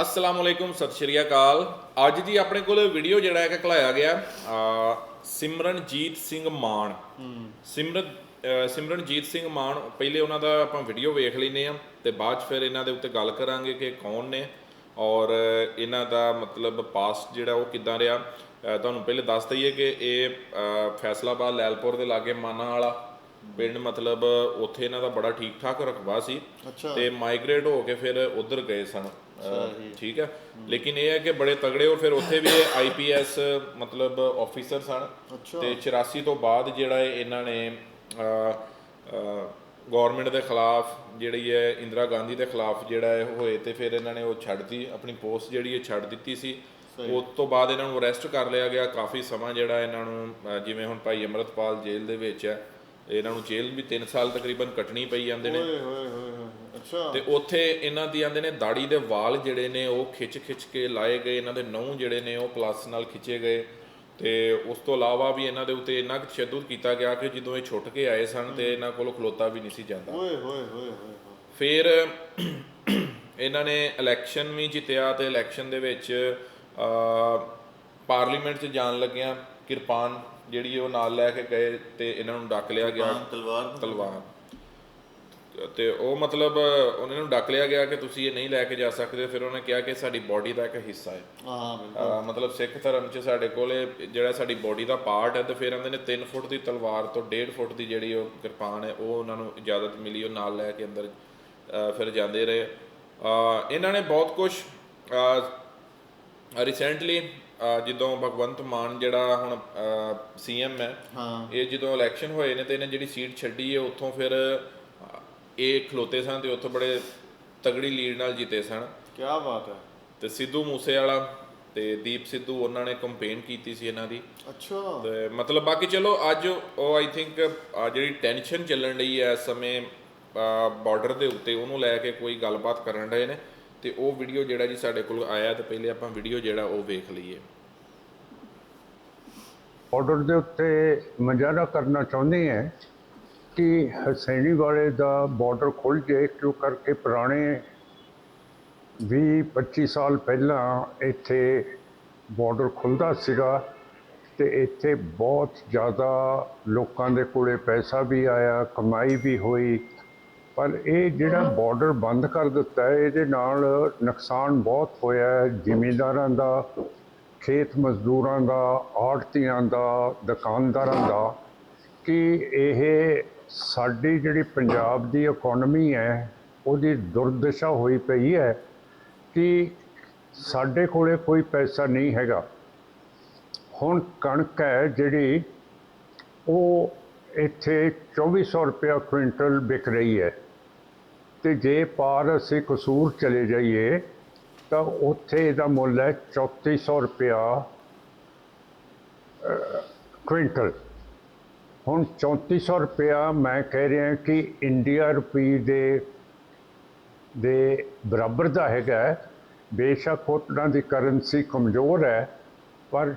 ਅਸਲਾਮ ਵਾਲੇਕੁਮ ਸਤਿ ਸ਼੍ਰੀ ਅਕਾਲ। ਅੱਜ ਦੀ ਆਪਣੇ ਕੋਲ ਵੀਡੀਓ ਜਿਹੜਾ ਹੈ ਕਿ ਘਲਾਇਆ ਗਿਆ ਆ ਸਿਮਰਨਜੀਤ ਸਿੰਘ ਮਾਨ। ਸਿਮਰਨ ਸਿਮਰਨਜੀਤ ਸਿੰਘ ਮਾਨ ਪਹਿਲੇ ਉਹਨਾਂ ਦਾ ਆਪਾਂ ਵੀਡੀਓ ਵੇਖ ਲੈਨੇ ਆ ਤੇ ਬਾਅਦ 'ਚ ਫਿਰ ਇਹਨਾਂ ਦੇ ਉੱਤੇ ਗੱਲ ਕਰਾਂਗੇ ਕਿ ਕੌਣ ਨੇ ਔਰ ਇਹਨਾਂ ਦਾ ਮਤਲਬ ਪਾਸਟ ਜਿਹੜਾ ਉਹ ਕਿੱਦਾਂ ਰਿਹਾ। ਤੁਹਾਨੂੰ ਪਹਿਲੇ ਦੱਸ ਦਈਏ ਕਿ ਇਹ ਫੈਸਲਾਬਾਦ ਲੈਲਪੁਰ ਦੇ ਲਾਗੇ ਮਾਨਾ ਵਾਲਾ ਪਿੰਡ ਮਤਲਬ ਉੱਥੇ ਇਹਨਾਂ ਦਾ ਬੜਾ ਠੀਕ ਠਾਕ ਰਕਬਾ ਸੀ। ਤੇ ਮਾਈਗ੍ਰੇਟ ਹੋ ਕੇ ਫਿਰ ਉਧਰ ਗਏ ਸਨ। ਠੀਕ ਹੈ। ਲੇਕਿਨ ਇਹ ਹੈ ਕਿ ਬੜੇ ਤਗੜੇ ਔਰ ਫਿਰ ਉੱਥੇ ਵੀ ਇਹ ਆਈਪੀਐਸ ਮਤਲਬ ਆਫੀਸਰ ਸਨ ਤੇ 84 ਤੋਂ ਬਾਅਦ ਜਿਹੜਾ ਇਹ ਇਹਨਾਂ ਨੇ ਗਵਰਨਮੈਂਟ ਦੇ ਖਿਲਾਫ ਜਿਹੜੀ ਹੈ ਇੰਦਰਾ ਗਾਂਧੀ ਦੇ ਖਿਲਾਫ ਜਿਹੜਾ ਇਹ ਹੋਏ ਤੇ ਫਿਰ ਇਹਨਾਂ ਨੇ ਉਹ ਛੱਡਤੀ। ਆਪਣੀ ਪੋਸਟ ਜਿਹੜੀ ਇਹ ਛੱਡ ਦਿੱਤੀ ਸੀ। ਉਸ ਤੋਂ ਬਾਅਦ ਇਹਨਾਂ ਨੂੰ ਅਰੈਸਟ ਕਰ ਲਿਆ ਗਿਆ। ਕਾਫੀ ਸਮਾਂ ਜਿਹੜਾ ਇਹਨਾਂ ਨੂੰ ਜਿਵੇਂ ਹੁਣ ਭਾਈ ਅਮਰਤਪਾਲ ਜੇਲ੍ਹ ਦੇ ਵਿੱਚ ਹੈ ਇਹਨਾਂ ਨੂੰ ਜੇਲ੍ਹ ਵੀ 3 ਸਾਲ ਤਕਰੀਬਨ ਕੱਟਣੀ ਪਈ ਜਾਂਦੇ ਨੇ। ਤੇ ਉੱਥੇ ਇਹਨਾਂ ਦੀ ਆਂਦੇ ਨੇ ਦਾੜੀ ਦੇ ਵਾਲ ਜਿਹੜੇ ਨੇ ਉਹ ਖਿੱਚ ਖਿੱਚ ਕੇ ਲਾਏ ਗਏ ਇਹਨਾਂ ਦੇ ਨਹੁੰ ਜਿਹੜੇ ਨੇ ਉਹ ਪਲੱਸ ਨਾਲ ਖਿੱਚੇ ਗਏ। ਤੇ ਉਸ ਤੋਂ ਇਲਾਵਾ ਵੀ ਇਹਨਾਂ ਦੇ ਉੱਤੇ ਇੰਨਾ ਕੁ ਤਸ਼ੱਦਦ ਕੀਤਾ ਗਿਆ ਕਿ ਜਦੋਂ ਇਹ ਛੁੱਟ ਕੇ ਆਏ ਸਨ ਤੇ ਇਹਨਾਂ ਕੋਲ ਖਲੋਤਾ ਵੀ ਨਹੀਂ ਸੀ ਜਾਂਦਾ। ਓਏ ਹੋਏ ਹੋਏ ਹੋਏ ਹੋਏ। ਫਿਰ ਇਹਨਾਂ ਨੇ ਇਲੈਕਸ਼ਨ ਵੀ ਜਿੱਤਿਆ ਤੇ ਇਲੈਕਸ਼ਨ ਦੇ ਵਿੱਚ ਪਾਰਲੀਮੈਂਟ 'ਚ ਜਾਣ ਲੱਗਿਆਂ ਕਿਰਪਾਨ ਜਿਹੜੀ ਉਹ ਨਾਲ ਲੈ ਕੇ ਗਏ ਤੇ ਇਹਨਾਂ ਨੂੰ ਡੱਕ ਲਿਆ ਗਿਆ। ਤਲਵਾਰ ਤਲਵਾਰ। ਤੇ ਉਹ ਮਤਲਬ ਉਹਨਾਂ ਨੂੰ ਡੱਕ ਲਿਆ ਗਿਆ ਕਿ ਤੁਸੀਂ ਇਹ ਨਹੀਂ ਲੈ ਕੇ ਜਾ ਸਕਦੇ ਫਿਰ ਉਹਨੇ ਕਿਹਾ ਕਿ ਸਾਡੀ ਬਾਡੀ ਦਾ ਇੱਕ ਹਿੱਸਾ ਹੈ। ਹਾਂ ਬਿਲਕੁਲ। ਮਤਲਬ ਸਿੱਖ ਧਰਮ 'ਚ ਸਾਡੇ ਕੋਲ ਜਿਹੜਾ ਸਾਡੀ ਬਾਡੀ ਦਾ ਪਾਰਟ ਹੈ ਤੇ ਫਿਰ ਕਹਿੰਦੇ ਨੇ 3 ਫੁੱਟ ਦੀ ਤਲਵਾਰ ਤੋਂ 1.5 ਫੁੱਟ ਦੀ ਜਿਹੜੀ ਉਹ ਕਿਰਪਾਨ ਹੈ ਉਹ ਉਹਨਾਂ ਨੂੰ ਇਜਾਜ਼ਤ ਮਿਲੀ ਉਹ ਨਾਲ ਲੈ ਕੇ ਅੰਦਰ ਫਿਰ ਜਾਂਦੇ ਰਹੇ। ਇਹਨਾਂ ਨੇ ਬਹੁਤ ਕੁਝ ਰੀਸੈਂਟਲੀ ਜਦੋਂ ਭਗਵੰਤ ਮਾਨ ਜਿਹੜਾ ਹੁਣ ਸੀਐਮ ਹੈ ਹਾਂ। ਇਹ ਜਦੋਂ ਇਲੈਕਸ਼ਨ ਹੋਏ ਨੇ ਤੇ ਇਹਨੇ ਜਿਹੜੀ ਸੀਟ ਛੱਡੀ ਹੈ ਉੱਥੋਂ ਫਿਰ ਇਹ ਖਲੋਤੇ ਸਨ ਤੇ ਉੱਥੋਂ ਬੜੇ ਤਗੜੀ ਲੀਡ ਨਾਲ ਜਿੱਤੇ ਸਨ। ਕੀ ਬਾਤ ਹੈ। ਤੇ ਸਿੱਧੂ ਮੂਸੇ ਵਾਲਾ ਤੇ ਦੀਪ ਸਿੱਧੂ ਉਹਨਾਂ ਨੇ ਕੰਪੇਨ ਕੀਤੀ ਸੀ ਇਹਨਾਂ ਦੀ। ਅੱਛਾ। ਤੇ ਮਤਲਬ ਬਾਕੀ ਚਲੋ ਅੱਜ ਉਹ ਆਈ ਥਿੰਕ ਜਿਹੜੀ ਟੈਨਸ਼ਨ ਚੱਲਣ ਰਹੀ ਹੈ ਇਸ ਸਮੇਂ ਬਾਰਡਰ ਦੇ ਉੱਤੇ ਉਹਨੂੰ ਲੈ ਕੇ ਕੋਈ ਗੱਲਬਾਤ ਕਰਨ ਰਹੇ ਨੇ। ਤੇ ਉਹ ਵੀਡੀਓ ਜਿਹੜਾ ਜੀ ਸਾਡੇ ਕੋਲ ਆਇਆ ਤੇ ਪਹਿਲੇ ਆਪਾਂ ਵੀਡੀਓ ਜਿਹੜਾ ਉਹ ਵੇਖ ਲਈਏ। ਬਾਰਡਰ ਦੇ ਉੱਤੇ ਮੁਜ਼ਾਹਰਾ ਕਰਨਾ ਚਾਹੁੰਦੇ ਹੈ। ਕਿ ਹਸੈਣੀ ਵਾਲੇ ਦਾ ਬਾਰਡਰ ਖੁੱਲ ਜੇ ਕਿਉਂ ਕਰਕੇ ਪੁਰਾਣੇ 20 25 ਸਾਲ ਪਹਿਲਾਂ ਇੱਥੇ ਬਾਰਡਰ ਖੁੱਲਦਾ ਸੀਗਾ ਤੇ ਇੱਥੇ ਬਹੁਤ ਜ਼ਿਆਦਾ ਲੋਕਾਂ ਦੇ ਕੋਲੇ ਪੈਸਾ ਵੀ ਆਇਆ, ਕਮਾਈ ਵੀ ਹੋਈ। ਪਰ ਇਹ ਜਿਹੜਾ ਬਾਰਡਰ ਬੰਦ ਕਰ ਦਿੱਤਾ ਹੈ, ਇਹਦੇ ਨਾਲ ਨੁਕਸਾਨ ਬਹੁਤ ਹੋਇਆ ਹੈ। ਜ਼ਿਮੀਂਦਾਰਾਂ ਦਾ, ਖੇਤ ਮਜ਼ਦੂਰਾਂ ਦਾ ਆੜਤੀਆਂ ਦਾ, ਦੁਕਾਨਦਾਰਾਂ ਦਾ, ਕਿ ਇਹ ਸਾਡੀ ਜਿਹੜੀ ਪੰਜਾਬ ਦੀ ਇਕਨੋਮੀ ਹੈ, ਉਹਦੀ ਦੁਰਦਸ਼ਾ ਹੋਈ ਪਈ ਹੈ ਕਿ ਸਾਡੇ ਕੋਲੇ ਕੋਈ ਪੈਸਾ ਨਹੀਂ ਹੈਗਾ। ਹੁਣ ਕਣਕ ਹੈ ਜਿਹੜੀ, ਉਹ ਇੱਥੇ 2400 ਰੁਪਇਆ ਕੁਇੰਟਲ ਵਿਕ ਰਹੀ ਹੈ। ਤੇ ਜੇ ਪਾਰ ਅਸੀਂ ਕਸੂਰ ਚਲੇ ਜਾਈਏ, ਤਾਂ ਉੱਥੇ ਇਹਦਾ ਮੁੱਲ ਹੈ 3400 ਰੁਪਇਆ ਕੁਇੰਟਲ। ਹੁਣ 3400 ਰੁਪਇਆ ਮੈਂ ਕਹਿ ਰਿਹਾ ਕਿ ਇੰਡੀਆ ਰੁਪਈ ਦੇ ਦੇ ਬਰਾਬਰ ਦਾ ਹੈਗਾ ਬੇਸ਼ੱਕ ਉਹਨਾਂ ਦੀ ਕਰੰਸੀ ਕਮਜ਼ੋਰ ਹੈ, ਪਰ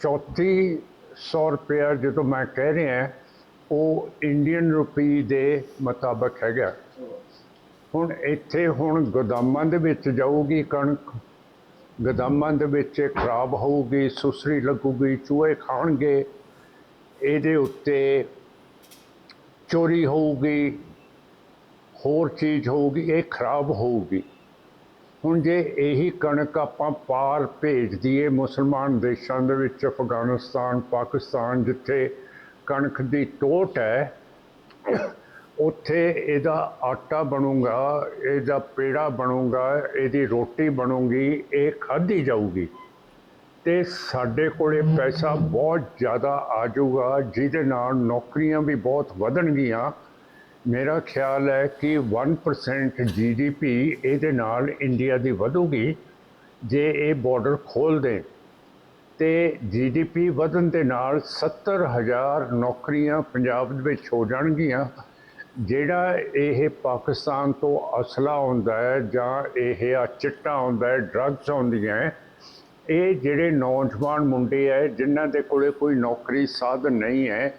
3400 ਰੁਪਇਆ ਜਦੋਂ ਮੈਂ ਕਹਿ ਰਿਹਾ, ਉਹ ਇੰਡੀਅਨ ਰੁਪਈ ਦੇ ਮੁਤਾਬਕ ਹੈਗਾ। ਹੁਣ ਇੱਥੇ ਹੁਣ ਗੋਦਾਮਾਂ ਦੇ ਵਿੱਚ ਜਾਊਗੀ ਕਣਕ, ਗੋਦਾਮਾਂ ਦੇ ਵਿੱਚ ਖਰਾਬ ਹੋਊਗੀ, ਸੁਸਰੀ ਲੱਗੂਗੀ, ਚੂਹੇ ਖਾਣਗੇ। ਇਹਦੇ ਉੱਤੇ ਚੋਰੀ ਹੋਊਗੀ, ਹੋਰ ਚੀਜ਼ ਹੋਊਗੀ, ਇਹ ਖਰਾਬ ਹੋਊਗੀ। ਹੁਣ ਜੇ ਇਹੀ ਕਣਕ ਆਪਾਂ ਪਾਰ ਭੇਜ ਦਈਏ ਮੁਸਲਮਾਨ ਦੇਸ਼ਾਂ ਦੇ ਵਿੱਚ, ਅਫਗਾਨਿਸਤਾਨ, ਪਾਕਿਸਤਾਨ, ਜਿੱਥੇ ਕਣਕ ਦੀ ਟੋਟ ਹੈ, ਉੱਥੇ ਇਹਦਾ ਆਟਾ ਬਣੂਗਾ, ਇਹਦਾ ਪੇੜਾ ਬਣੂਗਾ, ਇਹਦੀ ਰੋਟੀ ਬਣੂਗੀ, ਇਹ ਖਾਧੀ ਜਾਊਗੀ। ਤੇ ਸਾਡੇ ਕੋਲੇ ਪੈਸਾ ਬਹੁਤ ਜ਼ਿਆਦਾ ਆ ਜਾਊਗਾ ਜਿਹਦੇ ਨਾਲ ਨੌਕਰੀਆਂ ਵੀ ਬਹੁਤ ਵਧਣਗੀਆਂ। ਮੇਰਾ ਖਿਆਲ ਹੈ ਕਿ 1% ਜੀਡੀਪੀ ਇਹਦੇ ਨਾਲ ਇੰਡੀਆ ਦੀ ਵਧੂਗੀ ਜੇ ਇਹ ਬਾਰਡਰ ਖੋਲ ਦੇਣ ਤੇ ਜੀਡੀਪੀ ਵਧਣ ਦੇ ਨਾਲ 70000 ਨੌਕਰੀਆਂ ਪੰਜਾਬ ਦੇ ਵਿੱਚ ਹੋ ਜਾਣਗੀਆਂ ਜਿਹੜਾ ਇਹ ਪਾਕਿਸਤਾਨ ਤੋਂ ਅਸਲਾ ਆਉਂਦਾ ਹੈ ਜਾਂ ਇਹ ਆ ਚਿੱਟਾ ਆਉਂਦਾ ਹੈ ਡਰੱਗਸ ਆਉਂਦੀਆਂ ਹੈ, ਇਹ ਜਿਹੜੇ ਨੌਜਵਾਨ ਮੁੰਡੇ ਹੈ ਜਿਨ੍ਹਾਂ ਦੇ ਕੋਲੇ ਕੋਈ ਨੌਕਰੀ ਸਾਧਨ ਨਹੀਂ ਹੈ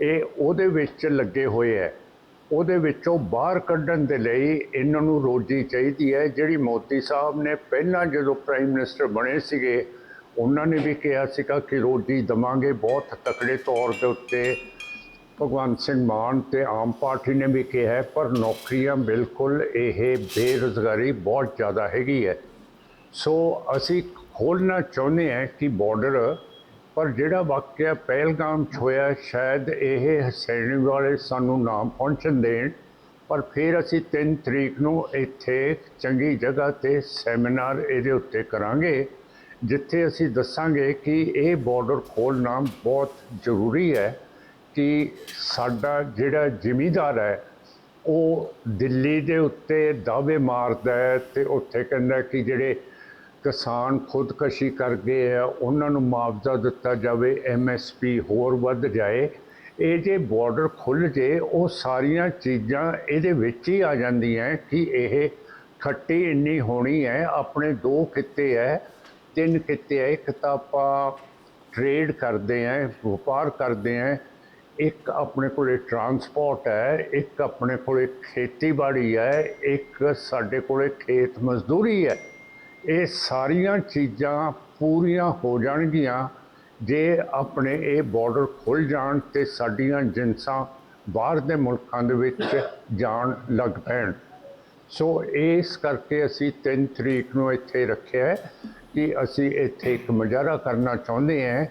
ਇਹ ਉਹਦੇ ਵਿੱਚ ਲੱਗੇ ਹੋਏ ਹੈ ਉਹਦੇ ਵਿੱਚੋਂ ਬਾਹਰ ਕੱਢਣ ਦੇ ਲਈ ਇਹਨਾਂ ਨੂੰ ਰੋਜੀ ਚਾਹੀਦੀ ਹੈ ਜਿਹੜੀ ਮੋਦੀ ਸਾਹਿਬ ਨੇ ਪਹਿਲਾਂ ਜਦੋਂ ਪ੍ਰਾਈਮ ਮਿਨਿਸਟਰ ਬਣੇ ਸੀਗੇ, ਉਹਨਾਂ ਨੇ ਵੀ ਕਿਹਾ ਸੀਗਾ ਕਿ ਰੋਜੀ ਦਵਾਂਗੇ। ਬਹੁਤ ਤਕੜੇ ਤੌਰ ਦੇ ਉੱਤੇ ਭਗਵੰਤ ਸਿੰਘ ਮਾਨ ਤੇ ਆਮ ਪਾਰਟੀ ਨੇ ਵੀ ਕਿਹਾ, ਪਰ ਨੌਕਰੀਆਂ ਬਿਲਕੁਲ ਇਹ ਬੇਰੁਜ਼ਗਾਰੀ ਬਹੁਤ ਜ਼ਿਆਦਾ ਹੈਗੀ ਹੈ ਸੋ ਅਸੀਂ ਖੋਲ੍ਹਣਾ ਚਾਹੁੰਦੇ ਹਾਂ ਕਿ ਬਾਰਡਰ ਪਰ ਜਿਹੜਾ ਵਾਕਿਆ ਪਹਿਲਗਾਮ 'ਚ ਹੋਇਆ, ਸ਼ਾਇਦ ਇਹ ਹਸੈਣੀ ਵਾਲੇ ਸਾਨੂੰ ਨਾ ਪਹੁੰਚਣ ਦੇਣ। ਪਰ ਫਿਰ ਅਸੀਂ 3 ਤਰੀਕ ਨੂੰ ਇੱਥੇ ਚੰਗੀ ਜਗ੍ਹਾ ਤੇ ਸੈਮੀਨਾਰ ਇਹਦੇ ਉੱਤੇ ਕਰਾਂਗੇ, ਜਿੱਥੇ ਅਸੀਂ ਦੱਸਾਂਗੇ ਕਿ ਇਹ ਬਾਰਡਰ ਖੋਲਣਾ ਬਹੁਤ ਜ਼ਰੂਰੀ ਹੈ ਕਿ ਸਾਡਾ ਜਿਹੜਾ ਜ਼ਿਮੀਦਾਰ ਹੈ, ਉਹ ਦਿੱਲੀ ਦੇ ਉੱਤੇ ਦਾਅਵੇ ਮਾਰਦਾ ਹੈ ਤੇ ਉੱਥੇ ਕਹਿੰਦਾ ਕਿ ਜਿਹੜੇ ਕਿਸਾਨ ਖੁਦਕਸ਼ੀ ਕਰ ਗਏ ਆ ਉਹਨਾਂ ਨੂੰ ਮੁਆਵਜ਼ਾ ਦਿੱਤਾ ਜਾਵੇ ਐਮਐਸਪੀ ਹੋਰ ਵੱਧ ਜਾਏ, ਇਹ ਜੇ ਬਾਰਡਰ ਖੁੱਲ ਜੇ, ਉਹ ਸਾਰੀਆਂ ਚੀਜ਼ਾਂ ਇਹਦੇ ਵਿੱਚ ਹੀ ਆ ਜਾਂਦੀਆਂ ਕਿ ਇਹ ਖੱਟੀ ਇੰਨੀ ਹੋਣੀ ਹੈ, ਆਪਣੇ ਦੋ ਕਿੱਤੇ ਹੈ, ਤਿੰਨ ਕਿੱਤੇ ਹੈ, ਇੱਕ ਤਾਂ ਆਪਾਂ ਟ੍ਰੇਡ ਕਰਦੇ ਆ ਵਪਾਰ ਕਰਦੇ ਆ ਇੱਕ ਆਪਣੇ ਕੋਲੇ ਟਰਾਂਸਪੋਰਟ ਹੈ, ਇੱਕ ਆਪਣੇ ਕੋਲੇ ਖੇਤੀਬਾੜੀ ਹੈ, ਇੱਕ ਸਾਡੇ ਕੋਲੇ ਖੇਤ ਮਜ਼ਦੂਰੀ ਹੈ। ਇਹ ਸਾਰੀਆਂ ਚੀਜ਼ਾਂ ਪੂਰੀਆਂ ਹੋ ਜਾਣਗੀਆਂ ਜੇ ਆਪਣੇ ਇਹ ਬਾਰਡਰ ਖੁੱਲ ਜਾਣ ਤੇ ਸਾਡੀਆਂ ਜਿੰਸਾਂ ਬਾਹਰ ਦੇ ਮੁਲਕਾਂ ਦੇ ਵਿੱਚ ਜਾਣ ਲੱਗ ਪੈਣ। ਸੋ ਇਸ ਕਰਕੇ ਅਸੀਂ 3 ਤਰੀਕ ਨੂੰ ਇੱਥੇ ਰੱਖਿਆ ਹੈ ਕਿ ਅਸੀਂ ਇੱਥੇ ਇੱਕ ਮੁਜ਼ਾਹਰਾ ਕਰਨਾ ਚਾਹੁੰਦੇ ਹਾਂ,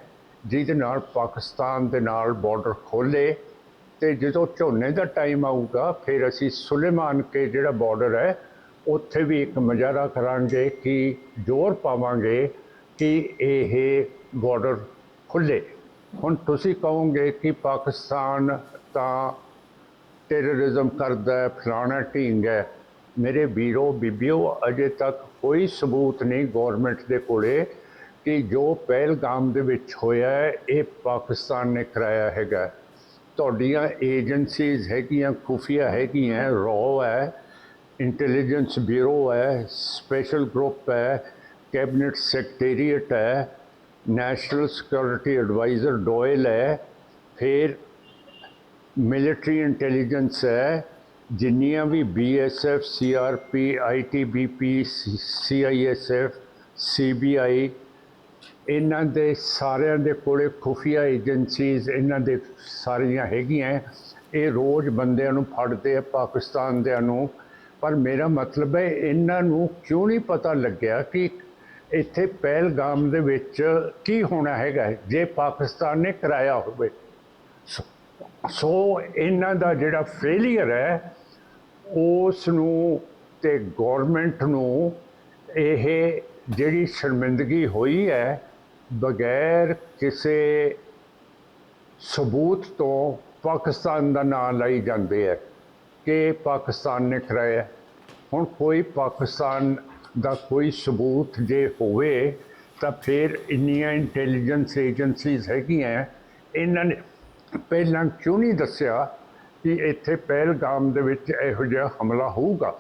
ਜਿਹਦੇ ਨਾਲ ਪਾਕਿਸਤਾਨ ਦੇ ਨਾਲ ਬਾਰਡਰ ਖੋਲੇ ਤੇ ਜਦੋਂ ਝੋਨੇ ਦਾ ਟਾਈਮ ਆਊਗਾ, ਫਿਰ ਅਸੀਂ ਸੁਲੇਮਾਨ ਕੇ ਜਿਹੜਾ ਬਾਰਡਰ ਹੈ ਉੱਥੇ ਵੀ ਇੱਕ ਮੁਜ਼ਾਹਰਾ ਕਰਾਂਗੇ ਕਿ ਜ਼ੋਰ ਪਾਵਾਂਗੇ ਕਿ ਇਹ ਬਾਰਡਰ ਖੁੱਲੇ ਹੁਣ ਤੁਸੀਂ ਕਹੋਗੇ ਕਿ ਪਾਕਿਸਤਾਨ ਤਾਂ ਟੈਰਰਿਜ਼ਮ ਕਰਦਾ ਹੈ, ਫਲਾਣਾ ਢੀਂਗ ਹੈ। ਮੇਰੇ ਵੀਰੋ, ਬੀਬੀਓ, ਅਜੇ ਤੱਕ ਕੋਈ ਸਬੂਤ ਨਹੀਂ ਗਵਰਨਮੈਂਟ ਦੇ ਕੋਲੇ ਕਿ ਜੋ ਪਹਿਲਗਾਮ ਦੇ ਵਿੱਚ ਹੋਇਆ ਹੈ, ਇਹ ਪਾਕਿਸਤਾਨ ਨੇ ਕਰਾਇਆ ਹੈਗਾ। ਤੁਹਾਡੀਆਂ ਏਜੰਸੀਜ਼ ਹੈਗੀਆਂ, ਖੁਫੀਆ ਹੈਗੀਆਂ ਰੋ ਹੈ। ਇੰਟੈਲੀਜੈਂਸ ਬਿਊਰੋ ਹੈ, ਸਪੈਸ਼ਲ ਗਰੁੱਪ ਹੈ, ਕੈਬਨਿਟ ਸੈਕਟਰੀਏਟ ਹੈ, ਨੈਸ਼ਨਲ ਸਿਕਿਉਰਿਟੀ ਐਡਵਾਈਜ਼ਰ ਡੋਇਲ ਹੈ, ਫਿਰ ਮਿਲਟਰੀ ਇੰਟੈਲੀਜੈਂਸ ਹੈ, ਜਿੰਨੀਆਂ ਵੀ BSF CRP ITBP CISF CBI ਇਹਨਾਂ ਦੇ ਸਾਰਿਆਂ ਦੇ ਕੋਲੇ ਖੁਫੀਆ ਏਜੰਸੀਜ਼ ਇਹਨਾਂ ਦੇ ਸਾਰੀਆਂ ਹੈਗੀਆਂ, ਇਹ ਰੋਜ਼ ਬੰਦਿਆਂ ਨੂੰ ਫੜਦੇ ਆ ਪਾਕਿਸਤਾਨ ਦਿਆਂ ਨੂੰ ਪਰ ਮੇਰਾ ਮਤਲਬ ਹੈ, ਇਹਨਾਂ ਨੂੰ ਕਿਉਂ ਨਹੀਂ ਪਤਾ ਲੱਗਿਆ ਕਿ ਇੱਥੇ ਪਹਿਲਗਾਮ ਦੇ ਵਿੱਚ ਕੀ ਹੋਣਾ ਹੈਗਾ ਜੇ ਪਾਕਿਸਤਾਨ ਨੇ ਕਰਾਇਆ ਹੋਵੇ। ਸੋ- ਸੋ ਇਹਨਾਂ ਦਾ ਜਿਹੜਾ ਫੇਲਿਅਰ ਹੈ ਉਸ ਨੂੰ ਤੇ ਗਵਰਨਮੈਂਟ ਨੂੰ ਇਹ ਜਿਹੜੀ ਸ਼ਰਮਿੰਦਗੀ ਹੋਈ ਹੈ, ਬਗੈਰ ਕਿਸੇ ਸਬੂਤ ਤੋਂ ਪਾਕਿਸਤਾਨ ਦਾ ਨਾਂ ਲਈ ਜਾਂਦੇ ਹੈ। ਕਿ ਪਾਕਿਸਤਾਨ ਨੇ ਕਰਾਇਆ ਹੁਣ ਕੋਈ ਪਾਕਿਸਤਾਨ ਦਾ ਕੋਈ ਸਬੂਤ ਜੇ ਹੋਵੇ, ਤਾਂ ਫਿਰ ਇੰਨੀਆਂ ਇੰਟੈਲੀਜੈਂਸ ਏਜੰਸੀਜ਼ ਹੈਗੀਆਂ ਇਹਨਾਂ ਨੇ ਪਹਿਲਾਂ ਕਿਉਂ ਨਹੀਂ ਦੱਸਿਆ ਕਿ ਇੱਥੇ ਪਹਿਲਗਾਮ ਦੇ ਵਿੱਚ ਇਹੋ ਜਿਹਾ ਹਮਲਾ ਹੋਊਗਾ?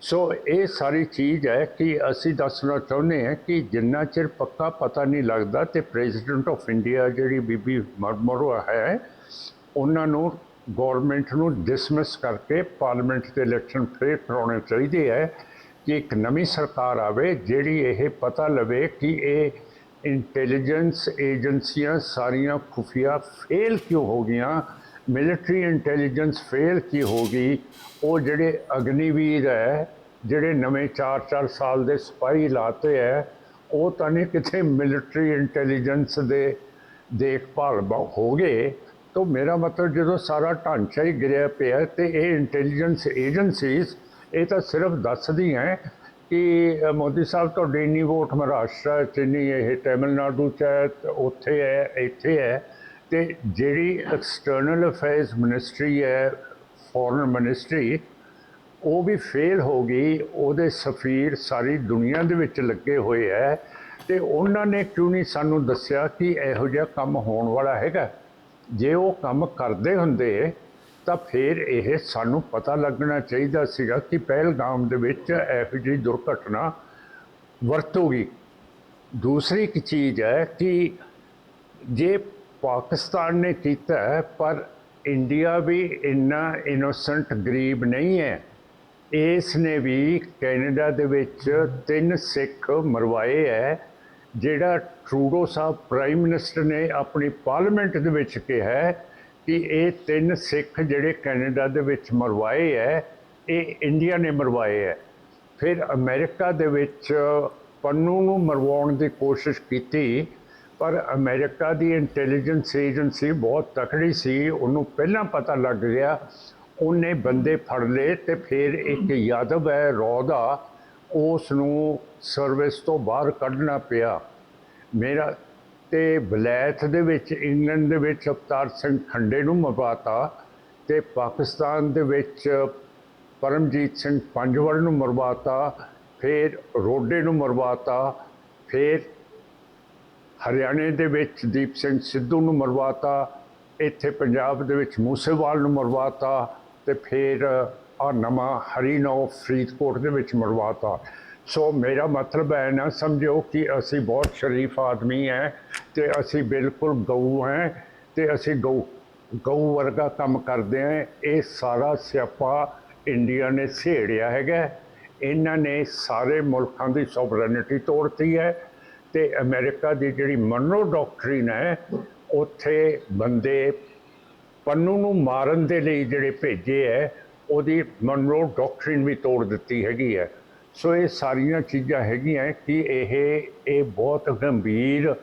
ਸੋ ਇਹ ਸਾਰੀ ਚੀਜ਼ ਹੈ ਕਿ ਅਸੀਂ ਦੱਸਣਾ ਚਾਹੁੰਦੇ ਹਾਂ ਕਿ ਜਿੰਨਾ ਚਿਰ ਪੱਕਾ ਪਤਾ ਨਹੀਂ ਲੱਗਦਾ ਤੇ ਪ੍ਰੈਜ਼ੀਡੈਂਟ ਆਫ ਇੰਡੀਆ ਜਿਹੜੀ ਬੀਬੀ ਮਰਮਰੋ ਹੈ, ਉਹਨਾਂ ਨੂੰ ਗਵਰਨਮੈਂਟ ਨੂੰ ਡਿਸਮਿਸ ਕਰਕੇ ਪਾਰਲੀਮੈਂਟ ਦੇ ਇਲੈਕਸ਼ਨ ਫੇਰ ਕਰਾਉਣੇ ਚਾਹੀਦੇ ਹੈ ਕਿ ਇੱਕ ਨਵੀਂ ਸਰਕਾਰ ਆਵੇ ਜਿਹੜੀ ਇਹ ਪਤਾ ਲਵੇ ਕਿ ਇਹ ਇੰਟੈਲੀਜੈਂਸ ਏਜੰਸੀਆਂ ਸਾਰੀਆਂ ਖੁਫੀਆ ਫੇਲ ਕਿਉਂ ਹੋ ਗਈਆਂ ਮਿਲਟਰੀ ਇੰਟੈਲੀਜੈਂਸ ਫੇਲ ਕੀ ਹੋ ਗਈ, ਉਹ ਜਿਹੜੇ ਅਗਨੀਵੀਰ ਹੈ, ਜਿਹੜੇ ਨਵੇਂ 4-4 ਸਾਲ ਦੇ ਸਿਪਾਹੀ ਲਾਤੇ ਹੈ, ਉਹ ਤਾਂ ਨਹੀਂ ਕਿਤੇ ਮਿਲਟਰੀ ਇੰਟੈਲੀਜੈਂਸ ਦੇ ਦੇਖਭਾਲ ਹੋ ਗਏ। ਤਾਂ ਮੇਰਾ ਮਤਲਬ ਜਦੋਂ ਸਾਰਾ ਢਾਂਚਾ ਹੀ ਗਿਰਿਆ ਪਿਆ ਤੇ ਇਹ ਇੰਟੈਲੀਜੈਂਸ ਏਜੰਸੀਜ਼ ਇਹ ਤਾਂ ਸਿਰਫ ਦੱਸਦੀਆਂ ਹੈ ਕਿ ਮੋਦੀ ਸਾਹਿਬ ਤੁਹਾਡੀ ਇੰਨੀ ਵੋਟ ਮਹਾਰਾਸ਼ਟਰ ਚ ਨਹੀਂ ਇਹ ਤਾਮਿਲਨਾਡੂ ਚ ਹੈ ਉੱਥੇ ਹੈ, ਇੱਥੇ ਹੈ, ਤੇ ਜਿਹੜੀ ਐਕਸਟਰਨਲ ਅਫੇਅਰਸ ਮਿਨਿਸਟਰੀ ਹੈ ਫੋਰਨ ਮਿਨਿਸਟਰੀ ਉਹ ਵੀ ਫੇਲ ਹੋ ਗਈ, ਉਹਦੇ ਸਫੀਰ ਸਾਰੀ ਦੁਨੀਆ ਦੇ ਵਿੱਚ ਲੱਗੇ ਹੋਏ ਹੈ, ਤੇ ਉਹਨਾਂ ਨੇ ਕਿਉਂ ਨਹੀਂ ਸਾਨੂੰ ਦੱਸਿਆ ਕਿ ਇਹੋ ਜਿਹਾ ਕੰਮ ਹੋਣ ਵਾਲਾ ਹੈਗਾ? ਜੇ ਉਹ ਕੰਮ ਕਰਦੇ ਹੁੰਦੇ, ਤਾਂ ਫਿਰ ਇਹ ਸਾਨੂੰ ਪਤਾ ਲੱਗਣਾ ਚਾਹੀਦਾ ਸੀਗਾ ਕਿ ਪਹਿਲਗਾਮ ਦੇ ਵਿੱਚ ਇਹੋ ਜਿਹੀ ਦੁਰਘਟਨਾ ਵਰਤੂਗੀ। ਦੂਸਰੀ ਇੱਕ ਚੀਜ਼ ਹੈ ਕਿ ਜੇ ਪਾਕਿਸਤਾਨ ਨੇ ਕੀਤਾ ਪਰ ਇੰਡੀਆ ਵੀ ਇੰਨਾ ਇਨੋਸੈਂਟ ਗਰੀਬ ਨਹੀਂ ਹੈ, ਇਸ ਨੇ ਵੀ ਕੈਨੇਡਾ ਦੇ ਵਿੱਚ ਤਿੰਨ ਸਿੱਖ ਮਰਵਾਏ ਹੈ। ਜਿਹੜਾ ਟਰੂਡੋ ਸਾਹਿਬ ਪ੍ਰਾਈਮ ਮਿਨਿਸਟਰ ਨੇ ਆਪਣੀ ਪਾਰਲੀਮੈਂਟ ਦੇ ਵਿੱਚ ਕਿਹਾ ਹੈ ਕਿ ਇਹ ਤਿੰਨ ਸਿੱਖ ਜਿਹੜੇ ਕੈਨੇਡਾ ਦੇ ਵਿੱਚ ਮਰਵਾਏ ਹੈ, ਇਹ ਇੰਡੀਆ ਨੇ ਮਰਵਾਏ ਹੈ। ਫਿਰ ਅਮਰੀਕਾ ਦੇ ਵਿੱਚ ਪੰਨੂ ਨੂੰ ਮਰਵਾਉਣ ਦੀ ਕੋਸ਼ਿਸ਼ ਕੀਤੀ, ਪਰ ਅਮਰੀਕਾ ਦੀ ਇੰਟੈਲੀਜੈਂਸ ਏਜੰਸੀ ਬਹੁਤ ਤਕੜੀ ਸੀ, ਉਹਨੂੰ ਪਹਿਲਾਂ ਪਤਾ ਲੱਗ ਗਿਆ, ਉਹਨੇ ਬੰਦੇ ਫੜ ਲਏ ਤੇ ਫਿਰ ਇੱਕ ਯਾਦਵ ਹੈ, ਰੌਦਾ, ਉਸ ਨੂੰ ਸਰਵਿਸ ਤੋਂ ਬਾਹਰ ਕੱਢਣਾ ਪਿਆ। ਮੇਰਾ ਤੇ ਬਲੈਥ ਦੇ ਵਿੱਚ, ਇੰਗਲੈਂਡ ਦੇ ਵਿੱਚ ਅਵਤਾਰ ਸਿੰਘ ਖੰਡੇ ਨੂੰ ਮਰਵਾਤਾ ਤੇ ਪਾਕਿਸਤਾਨ ਦੇ ਵਿੱਚ ਪਰਮਜੀਤ ਸਿੰਘ ਪੰਜਵੜ ਨੂੰ ਮਰਵਾਤਾ, ਫਿਰ ਰੋਡੇ ਨੂੰ ਮਰਵਾਤਾ, ਫਿਰ ਹਰਿਆਣੇ ਦੇ ਵਿੱਚ ਦੀਪ ਸਿੰਘ ਸਿੱਧੂ ਨੂੰ ਮਰਵਾਤਾ, ਇੱਥੇ ਪੰਜਾਬ ਦੇ ਵਿੱਚ ਮੂਸੇਵਾਲ ਨੂੰ ਮਰਵਾਤਾ ਤੇ ਫਿਰ ਆ ਨਵਾਂ ਹਰੀਨੋ ਫਰੀਦਕੋਟ ਦੇ ਵਿੱਚ ਮਰਵਾਤਾ। ਸੋ ਮੇਰਾ ਮਤਲਬ ਹੈ ਨਾ, ਸਮਝੋ ਕਿ ਅਸੀਂ ਬਹੁਤ ਸ਼ਰੀਫ ਆਦਮੀ ਹੈ ਤੇ ਅਸੀਂ ਬਿਲਕੁਲ ਗਊ ਹੈ ਤੇ ਅਸੀਂ ਗਊ ਗਊ ਵਰਗਾ ਕੰਮ ਕਰਦੇ ਹਾਂ। ਇਹ ਸਾਰਾ ਸਿਆਪਾ ਇੰਡੀਆ ਨੇ ਛੇੜਿਆ ਹੈਗਾ। ਇਹਨਾਂ ਨੇ ਸਾਰੇ ਮੁਲਕਾਂ ਦੀ ਸੋਵਰਨਿਟੀ ਤੋੜਤੀ ਹੈ ਤੇ ਅਮਰੀਕਾ ਦੀ ਜਿਹੜੀ ਮਨੋ ਡਾਕਟਰੀਨ ਹੈ, ਉੱਥੇ ਬੰਦੇ ਪੰਨੂ ਨੂੰ ਮਾਰਨ ਦੇ ਲਈ ਜਿਹੜੇ ਭੇਜੇ ਹੈ, ਉਹਦੀ ਮਨੋ ਡਾਕਟਰੀਨ ਵੀ ਤੋੜ ਦਿੱਤੀ ਹੈਗੀ ਹੈ। ਸੋ ਇਹ ਸਾਰੀਆਂ ਚੀਜ਼ਾਂ ਹੈਗੀਆਂ ਕਿ ਇਹ ਇਹ ਬਹੁਤ ਗੰਭੀਰ